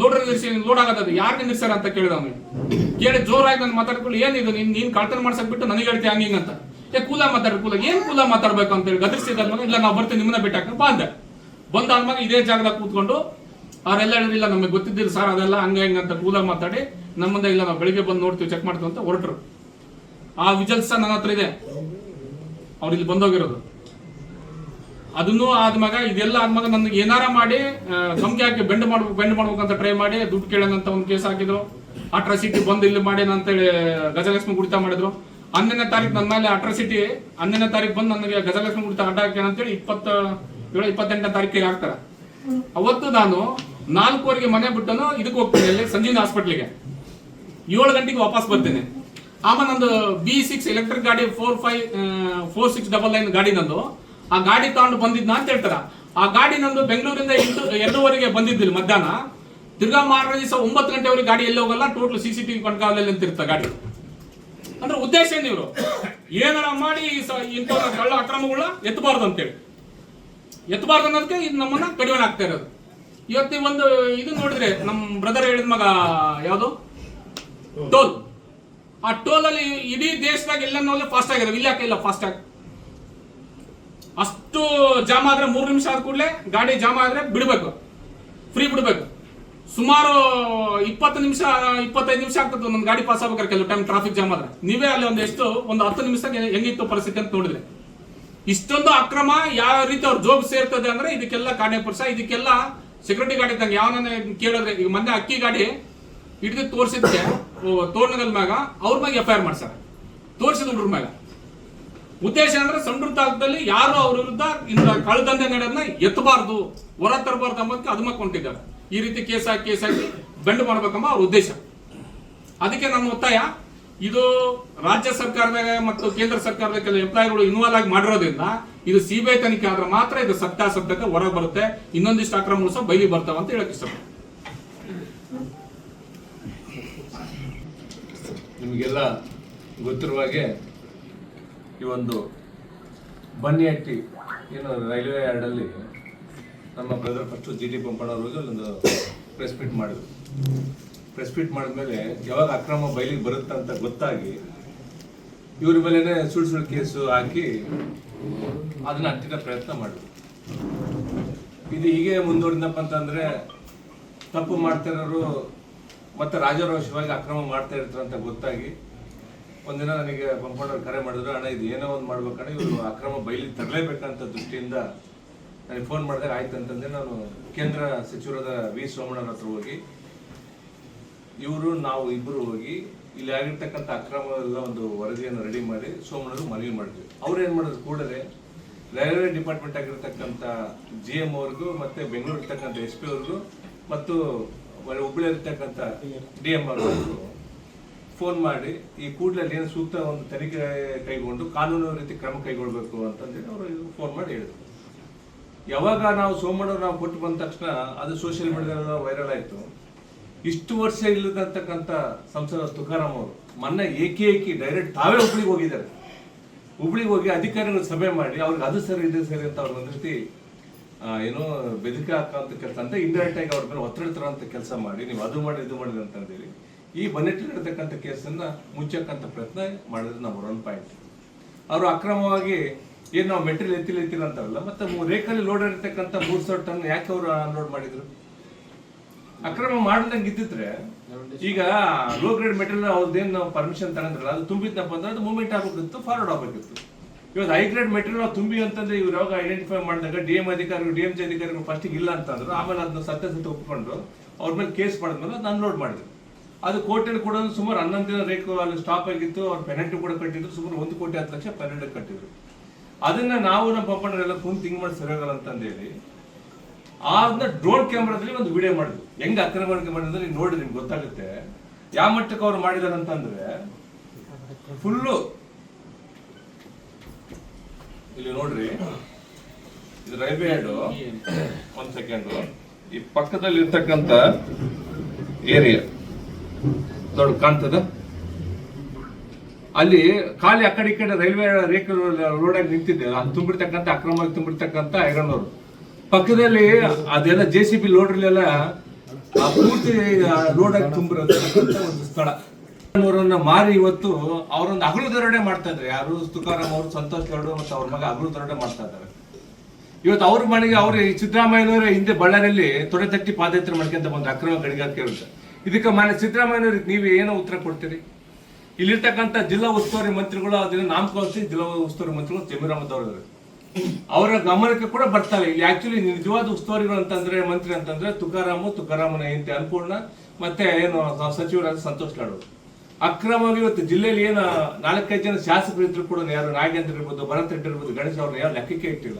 Speaker 2: ಲೋಡರ್ ನಿಲ್ಸಿ ಲೋಡ್ ಆಗತ್ತದು ಯಾರು ನಿಲ್ಸಾರ ಅಂತ ಕೇಳಿದ ಅವನಿಗೆ ಕೇಳಿ ಜೋರಾಗಿ ನಾನು ಮಾತಾಡ್ಕೊಳ್ಳಿ ಏನಿದು ನೀನ್ ನೀನ್ ಕಳ್ತನ ಮಾಡ್ಸಕ್ ಬಿಟ್ಟು ನನಗೆ ಹೇಳ್ತೀಯ ಹಂಗಿಂಗ್ ಅಂತ. ಏ, ಕೂಲ ಮಾತಾಡ್ರಿ ಕೂಲ ಏನ್ ಕೂಲ ಮಾತಾಡ್ಬೇಕು ಅಂತ ಹೇಳಿ ಗದರ್ಸಿದಲ್ವ ಇಲ್ಲ, ನಾವು ಬರ್ತೀನಿ ನಿಮ್ಮನ್ನ ಬಿಟ್ಟಾಕ ಬಂದೆ ಬಂದಾದ್ಮಾಗ ಇದೇ ಜಾಗದಾಗ ಕೂತ್ಕೊಂಡು, ಅವರೆಲ್ಲ ಹೇಳಿಲ್ಲ ನಮಗೆ ಗೊತ್ತಿದ್ದಿಲ್ಲ ಸರ್ ಅದೆಲ್ಲ ಹಂಗ ಹೆಂಗ ಅಂತ ಕೂಲ ಮಾತಾಡಿ, ನಮ್ಮಂದ ಇಲ್ಲ, ನಾವು ಬೆಳಿಗ್ಗೆ ಬಂದು ನೋಡ್ತೀವಿ ಚೆಕ್ ಮಾಡ್ತೀವಿ ಅಂತ ಹೊರಟರು. ಆ ವಿಜಲ್ಸ್ ನನ್ನ ಹತ್ರ ಇದೆ. ಅವ್ರು ಇಲ್ಲಿ ಬಂದೋಗಿರೋದು ಅದನ್ನು ಆದ್ಮಾಗ, ಇದೆಲ್ಲ ಆದ್ಮಾಗ ನನಗೆ ಏನಾರ ಮಾಡಿ ಧಮಕಿ ಹಾಕಿ ಬೆಂಡ್ ಮಾಡ್ಬೇಕು ಬೆಂಡ್ ಮಾಡ್ಬೇಕಂತ ಟ್ರೈ ಮಾಡಿ, ದುಡ್ಡು ಕೇಳಂತ ಒಂದು ಕೇಸ್ ಹಾಕಿದ್ರು. ಅಟ್ರಾಸಿಟಿ ಬಂದು ಇಲ್ಲಿ ಮಾಡಿ ಅಂತೇಳಿ ಗಜಲಕ್ಷ್ಮಿ ಗುಡಿತ ಮಾಡಿದ್ರು. ಹನ್ನೊಂದನೇ ತಾರೀಕು ನನ್ನ ಮೇಲೆ ಅಟ್ರಾಸಿಟಿ ಹನ್ನೊಂದನೇ ತಾರೀಕು ಬಂದು ನನಗೆ ಗಜಲಕ್ಷ್ಮಿ ಗುಡಿತ ಅಡ್ಡ ಹಾಕಿ ಅಂತೇಳಿ ಇಪ್ಪತ್ತ, ಏಳು, ಇಪ್ಪತ್ತೆಂಟನೇ ತಾರೀಕಿಗೆ ಹಾಕ್ತಾರೆ. ಅವತ್ತು ನಾನು ನಾಲ್ಕುವರೆಗೆ ಮನೆ ಬಿಟ್ಟನು, ಇದಕ್ಕೆ ಹೋಗ್ತೀನಿ ಅಲ್ಲಿ, ಸಂಜೀವಿನ ಹಾಸ್ಪಿಟ್ಲಿಗೆ ಏಳು ಗಂಟೆಗೆ ವಾಪಸ್ ಬರ್ತೇನೆ. ಆಮೇಲೆ ನಂದು ಬಿ ಸಿಕ್ಸ್ ಎಲೆಕ್ಟ್ರಿಕ್ ಗಾಡಿ four five four six double nine ಗಾಡಿ ನಂದು. ಆ ಗಾಡಿ ತಗೊಂಡು ಬಂದಿದ್ನ ಅಂತ ಹೇಳ್ತಾರ. ಆ ಗಾಡಿ ನಂದು ಬೆಂಗಳೂರಿಂದ ಎಂಟು, ಎರಡೂವರೆಗೆ ಬಂದಿದ್ದಿಲ್ಲ ಮಧ್ಯಾಹ್ನ. ತಿರ್ಗಾ ಮಾರನೇ ದಿವಸ ಒಂಬತ್ತು ಗಂಟೆವರೆಗೆ ಗಾಡಿ ಎಲ್ಲಿ ಹೋಗಲ್ಲ ಟೋಟಲ್ ಸಿ ಸಿ ಟಿವಿ ಕಣ್ಗಾವಲಲ್ಲಿ ಅಂತಿರ್ತ ಗಾಡಿ. ಅಂದ್ರೆ ಉದ್ದೇಶ ಏನು ಇವರು? ಏನಾರ ಮಾಡಿ ಇಂಥ ಕಳ್ಳ ಅಕ್ರಮಗಳ ಎತ್ತಬಾರ್ದು ಅಂತೇಳಿ. ಎತ್ತಬಾರ್ದು ಅನ್ನೋದಕ್ಕೆ ಇದು ನಮ್ಮನ್ನ ಕಡಿಮೆ ಆಗ್ತಾ ಇರೋದು. ಇವತ್ತು ಒಂದು ಇದು ನೋಡಿದ್ರೆ ನಮ್ಮ ಬ್ರದರ್ ಹೇಳಿದ ಮಗ, ಯಾವುದು? ಟೋಲ್. ಆ ಟೋಲ್ ಅಲ್ಲಿ ಇಡೀ ದೇಶದಾಗ ಎಲ್ಲ ಫಾಸ್ಟ್ ಆಗಿದೆ ಇಲ್ಲಿ ಯಾಕೆ ಇಲ್ಲ ಫಾಸ್ಟ್ ಆಗಿ? ಅಷ್ಟು ಜಾಮ್ ಆದ್ರೆ ಮೂರು ನಿಮಿಷ ಆದ ಕೂಡಲೇ ಗಾಡಿ ಜಾಮ್ ಆದ್ರೆ ಬಿಡಬೇಕು. ಫ್ರೀ ಬಿಡ್ಬೇಕು. ಸುಮಾರು ಇಪ್ಪತ್ತು ನಿಮಿಷ, ಇಪ್ಪತ್ತೈದು ನಿಮಿಷ ಆಗ್ತದೆ ಒಂದು ಗಾಡಿ ಪಾಸ್ ಆಗ್ಬೇಕಾರೆ ಕೆಲವು ಟೈಮ್ ಟ್ರಾಫಿಕ್ ಜಾಮ್ ಆದ್ರೆ. ನೀವೇ ಅಲ್ಲಿ ಒಂದು ಎಷ್ಟು, ಒಂದು ಹತ್ತು ನಿಮಿಷಕ್ಕೆ ಹೆಂಗಿತ್ತು ಪರಿಸ್ಥಿತಿ ಅಂತ ನೋಡಿದ್ರೆ. ಇಷ್ಟೊಂದು ಅಕ್ರಮ ಯಾವ ರೀತಿ ಅವ್ರ ಜೋಬ್ ಸೇರ್ತದೆ ಅಂದ್ರೆ ಇದಕ್ಕೆಲ್ಲ ಕಾರ್ಯಪುರುಷ ಇದಕ್ಕೆಲ್ಲ ಸೆಕ್ಯೂರಿಟಿ ಗಾಡಿ ಇದ್ದಂಗೆ ಯಾವನ ಕೇಳಿದ್ರೆ, ಈಗ ಮೊನ್ನೆ ಅಕ್ಕಿ ಗಾಡಿ ಹಿಡಿದು ತೋರಿಸಿದ್ದೆ ತೋರ್ನಗಲ್ ಮ್ಯಾಗ ಅವ್ರ ಮ್ಯಾಗ ಎಫ್ ಐ ಆರ್ ಮಾಡ್ಸಾರ. ತೋರಿಸಿದ ಮ್ಯಾಗ. ಉದ್ದೇಶ ಅಂದ್ರೆ ಸಮೃದ್ಧ ಆಗದಲ್ಲಿ ಯಾರು ಅವ್ರ ವಿರುದ್ಧ ಇಂಥ ಕಳ್ದಂಧೆ ನಡೆಯೋದನ್ನ ಎತ್ತಬಾರ್ದು, ಹೊರ ತರಬಾರ್ದು ಅಂಬೋದಕ್ಕೆ ಅದು ಕೊಂಡಿದ್ದಾರೆ ಈ ರೀತಿ ಕೇಸ್ ಹಾಕಿ ಕೇಸ್ ಹಾಕಿ ಬೆಂಡ್ ಮಾಡ್ಬೇಕಂಬ ಅವ್ರ ಉದ್ದೇಶ. ಅದಕ್ಕೆ ನಮ್ಮ ಒತ್ತಾಯ, ಇದು ರಾಜ್ಯ ಸರ್ಕಾರದ ಮತ್ತು ಕೇಂದ್ರ ಸರ್ಕಾರದ ಕೆಲ ಎಂಪ್ಲಾಯಿಗಳು ಇನ್ವಾಲ್ವ್ ಆಗಿ ಮಾಡಿರೋದ್ರಿಂದ ಇದು ಸಿಬಿಐ ತನಿಖೆ ಆದ್ರೆ ಮಾತ್ರ ಇದು ಸತ್ಯಾಸತ್ಯಕ್ಕೆ ಹೊರಗೆ ಬರುತ್ತೆ. ಇನ್ನೊಂದಿಷ್ಟು ಅಕ್ರಮಗಳು ಸಹ ಬೈಲಿ ಬರ್ತಾವ ಅಂತ ಹೇಳಕ್ ಇಷ್ಟ
Speaker 3: ನಿಮಗೆಲ್ಲ ಗೊತ್ತಿರುವ ಹಾಗೆ ಈ ಒಂದು ಬನ್ನಿಹಟ್ಟಿ, ಏನು, ರೈಲ್ವೆ ಯಾರ್ಡಲ್ಲಿ ನಮ್ಮ ಬ್ರದರ್ ಫಸ್ಟು ಜಿ ಟಿ ಪಂಪಣ್ಣವ್ರು ಒಂದು ಪ್ರೆಸ್ ಮೀಟ್ ಮಾಡಿದ್ರು. ಪ್ರೆಸ್ ಮೀಟ್ ಮಾಡಿದ್ಮೇಲೆ ಯಾವಾಗ ಅಕ್ರಮ ಬಯಲಿಗೆ ಬರುತ್ತೆ ಅಂತ ಗೊತ್ತಾಗಿ ಇವ್ರ ಮೇಲೇ ಸುಳ್ಳು ಸುಳ್ಳು ಕೇಸು ಹಾಕಿ ಅದನ್ನ ಹಟ್ಟಿದ ಪ್ರಯತ್ನ ಮಾಡಿದ್ರು. ಇದು ಹೀಗೆ ಮುಂದುವರಿದಪ್ಪ ಅಂತಂದರೆ ತಪ್ಪು ಮಾಡ್ತಿರೋರು ಮತ್ತೆ ರಾಜರೋಷವಾಗಿ ಅಕ್ರಮ ಮಾಡ್ತಾ ಇರ್ತಾರಂತ ಗೊತ್ತಾಗಿ ಒಂದಿನ ನನಗೆ ಕಂಪೌಂಡರ್ ಕರೆ ಮಾಡಿದ್ರು, ಅಣ್ಣ, ಇದು ಏನೋ ಒಂದು ಮಾಡ್ಬೇಕಣ್ಣ ಇವರು ಅಕ್ರಮ ಬೈಲಿ ತರಲೇಬೇಕಂತ ದೃಷ್ಟಿಯಿಂದ ನನಗೆ ಫೋನ್ ಮಾಡಿದಾಗ ಆಯ್ತು ಅಂತಂದ್ರೆ ನಾನು ಕೇಂದ್ರ ಸಚಿವರಾದ ವಿ ಸೋಮಣ್ಣನ ಹತ್ರ ಹೋಗಿ, ಇವರು, ನಾವು ಇಬ್ಬರು ಹೋಗಿ ಇಲ್ಲಿ ಆಗಿರ್ತಕ್ಕಂಥ ಅಕ್ರಮ ಎಲ್ಲ ಒಂದು ವರದಿಯನ್ನು ರೆಡಿ ಮಾಡಿ ಸೋಮಣ್ಣರು ಮನವಿ ಮಾಡಿದ್ವಿ. ಅವ್ರು ಏನ್ ಮಾಡಿದ್ರು ಕೂಡಲೇ ರೈಲ್ವೆ ಡಿಪಾರ್ಟ್ಮೆಂಟ್ ಆಗಿರ್ತಕ್ಕಂಥ ಜಿ ಎಂ ಅವ್ರಿಗೂ ಮತ್ತೆ ಬೆಂಗಳೂರು ಇರ್ತಕ್ಕಂಥ ಎಸ್ ಪಿ ಅವ್ರಿಗೂ ಮತ್ತು ಹುಬ್ಬಳ್ಳಿ ಇರ್ತಕ್ಕಂಥ ಡಿ ಎಂ ಅವ್ರಿಗೂ ಫೋನ್ ಮಾಡಿ ಈ ಕೂಡಲಲ್ಲಿ ಏನು ಸೂಕ್ತ ಒಂದು ತನಿಖೆ ಕೈಗೊಂಡು ಕಾನೂನು ರೀತಿ ಕ್ರಮ ಕೈಗೊಳ್ಬೇಕು ಅಂತಂದೇಳಿ ಅವರು ಫೋನ್ ಮಾಡಿ ಹೇಳಿದ್ರು. ಯಾವಾಗ ನಾವು ಸೋಮಣ್ಣ ನಾವು ಕೊಟ್ಟು ಬಂದ ತಕ್ಷಣ ಅದು ಸೋಷಿಯಲ್ ಮೀಡಿಯಾದಲ್ಲಿ ವೈರಲ್ ಆಯಿತು. ಇಷ್ಟು ವರ್ಷ ಇಲ್ಲದಂತಕ್ಕಂಥ ಸಂಸದ ತುಕಾರಾಮ್ ಅವರು ಮೊನ್ನೆ ಏಕಿ ಡೈರೆಕ್ಟ್ ತಾವೇ ಹುಬ್ಳಿಗೆ ಹೋಗಿದ್ದಾರೆ. ಹುಬ್ಳಿಗೆ ಹೋಗಿ ಅಧಿಕಾರಿಗಳು ಸಭೆ ಮಾಡಿ ಅವ್ರಿಗೆ ಅದು ಸರಿ ಇದು ಸರಿ ಅಂತ ಅವ್ರಿಗೆ ಒಂದು ರೀತಿ ಏನೋ ಬೆದರಿಕೆ ಹಾಕೋಂಥ ಕೆಲಸ ಅಂತ ಇಂಡೈರೆಕ್ಟ್ ಆಗಿ ಅವ್ರ ಮೇಲೆ ಒತ್ತಡ ತರೋಂಥ ಕೆಲಸ ಮಾಡಿ, ನೀವು ಅದು ಮಾಡಿ, ಇದು ಮಾಡಿದ್ರೆ ಅಂತಂದೇಳಿ ಈ ಬನ್ನೆಟ್ಟಿಲ್ ಇರತಕ್ಕಂಥ ಕೇಸನ್ನ ಮುಚ್ಚಕ್ಕಂಥ ಪ್ರಯತ್ನ ಮಾಡಿದ್ರೆ ನಾವು ಒನ್ ಪಾಯಿಂಟ್ ಅವರು ಅಕ್ರಮವಾಗಿ ಏನು ನಾವು ಮೆಟೀರಿಯಲ್ ಎತ್ತಿಲ್ಲ ಎತ್ತಿಲ್ಲ ಅಂತಾರಲ್ಲ, ಮತ್ತೆ ರೇಖಲ್ಲಿ ಲೋಡ್ ಇರತಕ್ಕಂಥ ಮೂರ್ ಸಾವಿರ ಟನ್ ಯಾಕೆ ಅವರು ಅನ್ಲೋಡ್ ಮಾಡಿದ್ರು? ಅಕ್ರಮ ಮಾಡ್ದಂಗೆ ಇದ್ದಿದ್ರೆ ಈಗ ಲೋ ಗ್ರೇಡ್ ಮೆಟೀರಿಯಲ್ ಅವ್ರದ್ದೇನು ನಾವು ಪರ್ಮಿಷನ್ ತಗೊಂಡ್ರಲ್ಲ, ಅದು ತುಂಬಿದ್ನಪ್ಪ ಅಂದ್ರೆ ಅದು ಮೂವ್ಮೆಂಟ್ ಆಗಬೇಕಿತ್ತು ಫಾರ್ವರ್ಡ್ ಆಗಬೇಕಿತ್ತು. ಇವತ್ತು ಹೈ ಗ್ರೇಡ್ ಮೆಟೀರಿಯಲ್ ತುಂಬಿ ಅಂತಂದ್ರೆ ಇವ್ರು ಯಾವಾಗ ಐಡೆಂಟಿಫೈ ಮಾಡಿದಾಗ ಡಿ ಎಂ ಅಧಿಕಾರಿಗಳು ಡಿ ಎಂ ಜಿ ಅಧಿಕಾರಿಗಳು ಫಸ್ಟಿಗೆ ಇಲ್ಲ ಅಂತಂದ್ರು, ಆಮೇಲೆ ಅದನ್ನ ಸತ್ಯ ಸತ್ಯ ಒಪ್ಕೊಂಡು ಅವ್ರ ಮೇಲೆ ಕೇಸ್ ಮಾಡಿದ್ಮೇಲೆ ಅದನ್ನ ಅನ್ಲೋಡ್ ಮಾಡಿದ್ರು. ಅದು ಕೋರ್ಟಲ್ಲಿ ಕೂಡ ಸುಮಾರು ಹನ್ನೊಂದು ದಿನ ರೇಖು ಅಲ್ಲಿ ಸ್ಟಾಪ್ ಆಗಿತ್ತು ಅವ್ರು ಪೆನಲ್ಟಿ ಕೂಡ ಕಟ್ಟಿದ್ರು. ಸುಮಾರು ಒಂದು ಕೋಟಿ ಹತ್ತು ಲಕ್ಷ ಪೆನಲ್ಟಿ ಕಟ್ಟಿದ್ರು. ಅದನ್ನ ನಾವು ನಮ್ಮ ಪಂಪಣ್ಣರೆಲ್ಲ ಕುಂತು ತಿಂಗ್ ಮಾಡಿ ಸರಿಯಾಗಲ್ಲ ಅಂತಂದೇಳಿ ಅದನ್ನ ಡ್ರೋನ್ ಕ್ಯಾಮ್ರಾದಲ್ಲಿ ಒಂದು ವಿಡಿಯೋ ಮಾಡಿದ್ರು ಹೆಂಗ್ ಅಕ್ರಮಣಿಕೆ ಮಾಡಿದ್ರೆ ನೀವು ನೋಡಿದ್ರೆ ನಿಮ್ಗೆ ಗೊತ್ತಾಗುತ್ತೆ. ಯಾವ ಮಟ್ಟಕ್ಕೆ ಅವ್ರು ಮಾಡಿದಾರೆ ಅಂತಂದ್ರೆ ಫುಲ್ಲು ಇಲ್ಲಿ ನೋಡ್ರಿ ಇದು ರೈಲ್ವೆ ಹ್ಯಾಡು ಒಂದ್ ಸೆಕೆಂಡ್ ಈ ಪಕ್ಕದಲ್ಲಿ ಇರ್ತಕ್ಕಂಥ ಏರಿಯಾ ನೋಡಿ, ಕಾಣ್ತದ? ಅಲ್ಲಿ ಖಾಲಿ ಆ ಕಡೆ ಈ ಕಡೆ ರೈಲ್ವೆ ರೇಖೆ ಆಗಿ ನಿಂತಿದ್ದೆ ಅದು ತುಂಬಿರ್ತಕ್ಕಂಥ ಅಕ್ರಮವಾಗಿ ತುಂಬಿರ್ತಕ್ಕಂಥ ಐರನ್ನವರು ಪಕ್ಕದಲ್ಲಿ ಅದೆಲ್ಲ ಜೆ ಸಿ ಬಿ ಲೋಡ್ರಲ್ಲೆಲ್ಲ ಆ ಪೂರ್ತಿ ರೋಡಾಗಿ ತುಂಬಿರತಕ್ಕಂಥ ಒಂದು ಸ್ಥಳ. ಅವರನ್ನ ಮಾರಿ ಇವತ್ತು ಅವರೊಂದು ಹಗಲು ದರೋಡೆ ಮಾಡ್ತಾ ಇದ್ದಾರೆ. ಯಾರು? ತುಕಾರಾಮ್ ಅವರು, ಸಂತೋಷ್ ಗೌಡ ಮತ್ತು ಅವ್ರ ಮಗ ಹಗಲು ದರೋಡೆ ಮಾಡ್ತಾ ಇದ್ದಾರೆ. ಇವತ್ತು ಅವ್ರ ಮನೆಗೆ ಅವ್ರ ಸಿದ್ದರಾಮಯ್ಯನವರ ಹಿಂದೆ ಬಳ್ಳಾರಿಯಲ್ಲಿ ತೊಡೆ ತಟ್ಟಿ ಪಾದಯಾತ್ರೆ ಮಾಡ್ಕೊಂತ ಬಂದ್ರು ಅಕ್ರಮ ಗಣಿಗಾರಿಕೆ ಅಂತ ಇದಕ್ಕೆ ಮಾನ್ಯ ಸಿದ್ದರಾಮಯ್ಯ ನೀವು ಏನು ಉತ್ತರ ಕೊಡ್ತೀರಿ? ಇಲ್ಲಿರ್ತಕ್ಕಂಥ ಜಿಲ್ಲಾ ಉಸ್ತುವಾರಿ ಮಂತ್ರಿಗಳು, ಅದನ್ನ ನಾಮಕರಿಸಿ ಜಿಲ್ಲಾ ಉಸ್ತುವಾರಿ ಮಂತ್ರಿಗಳು ಜಮೀರ್ ಅವರು ಗಮನಕ್ಕೆ ಕೂಡ ಬರ್ತಾರೆ ಇಲ್ಲಿ ಆಕ್ಚುಲಿ ನಿಜವಾದ ಉಸ್ತುವಾರಿಗಳು ಅಂತಂದ್ರೆ, ಮಂತ್ರಿ ಅಂತಂದ್ರೆ ತುಕಾರಾಮು, ತುಕಾರಾಮನ ಹೆಂಡತಿ ಅನ್ಪೂರ್ಣ ಮತ್ತೆ ಏನು ಸಚಿವರಾದ ಸಂತೋಷ್ ಲಾಡು. ಅಕ್ರಮವಾಗಿ ಇವತ್ತು ಜಿಲ್ಲೆಯಲ್ಲಿ ಏನು ನಾಲ್ಕೈದು ಜನ ಶಾಸಕರು ಇದ್ರು ಕೂಡ ಯಾರು, ನಾಗೇಂದ್ರ ಇರ್ಬೋದು, ಭರತ್ ರೆಡ್ಡಿ ಇರ್ಬೋದು, ಗಣೇಶ್ ಅವ್ರನ್ನ ಯಾರು ಲೆಕ್ಕಕ್ಕೆ ಇಟ್ಟಿಲ್ಲ.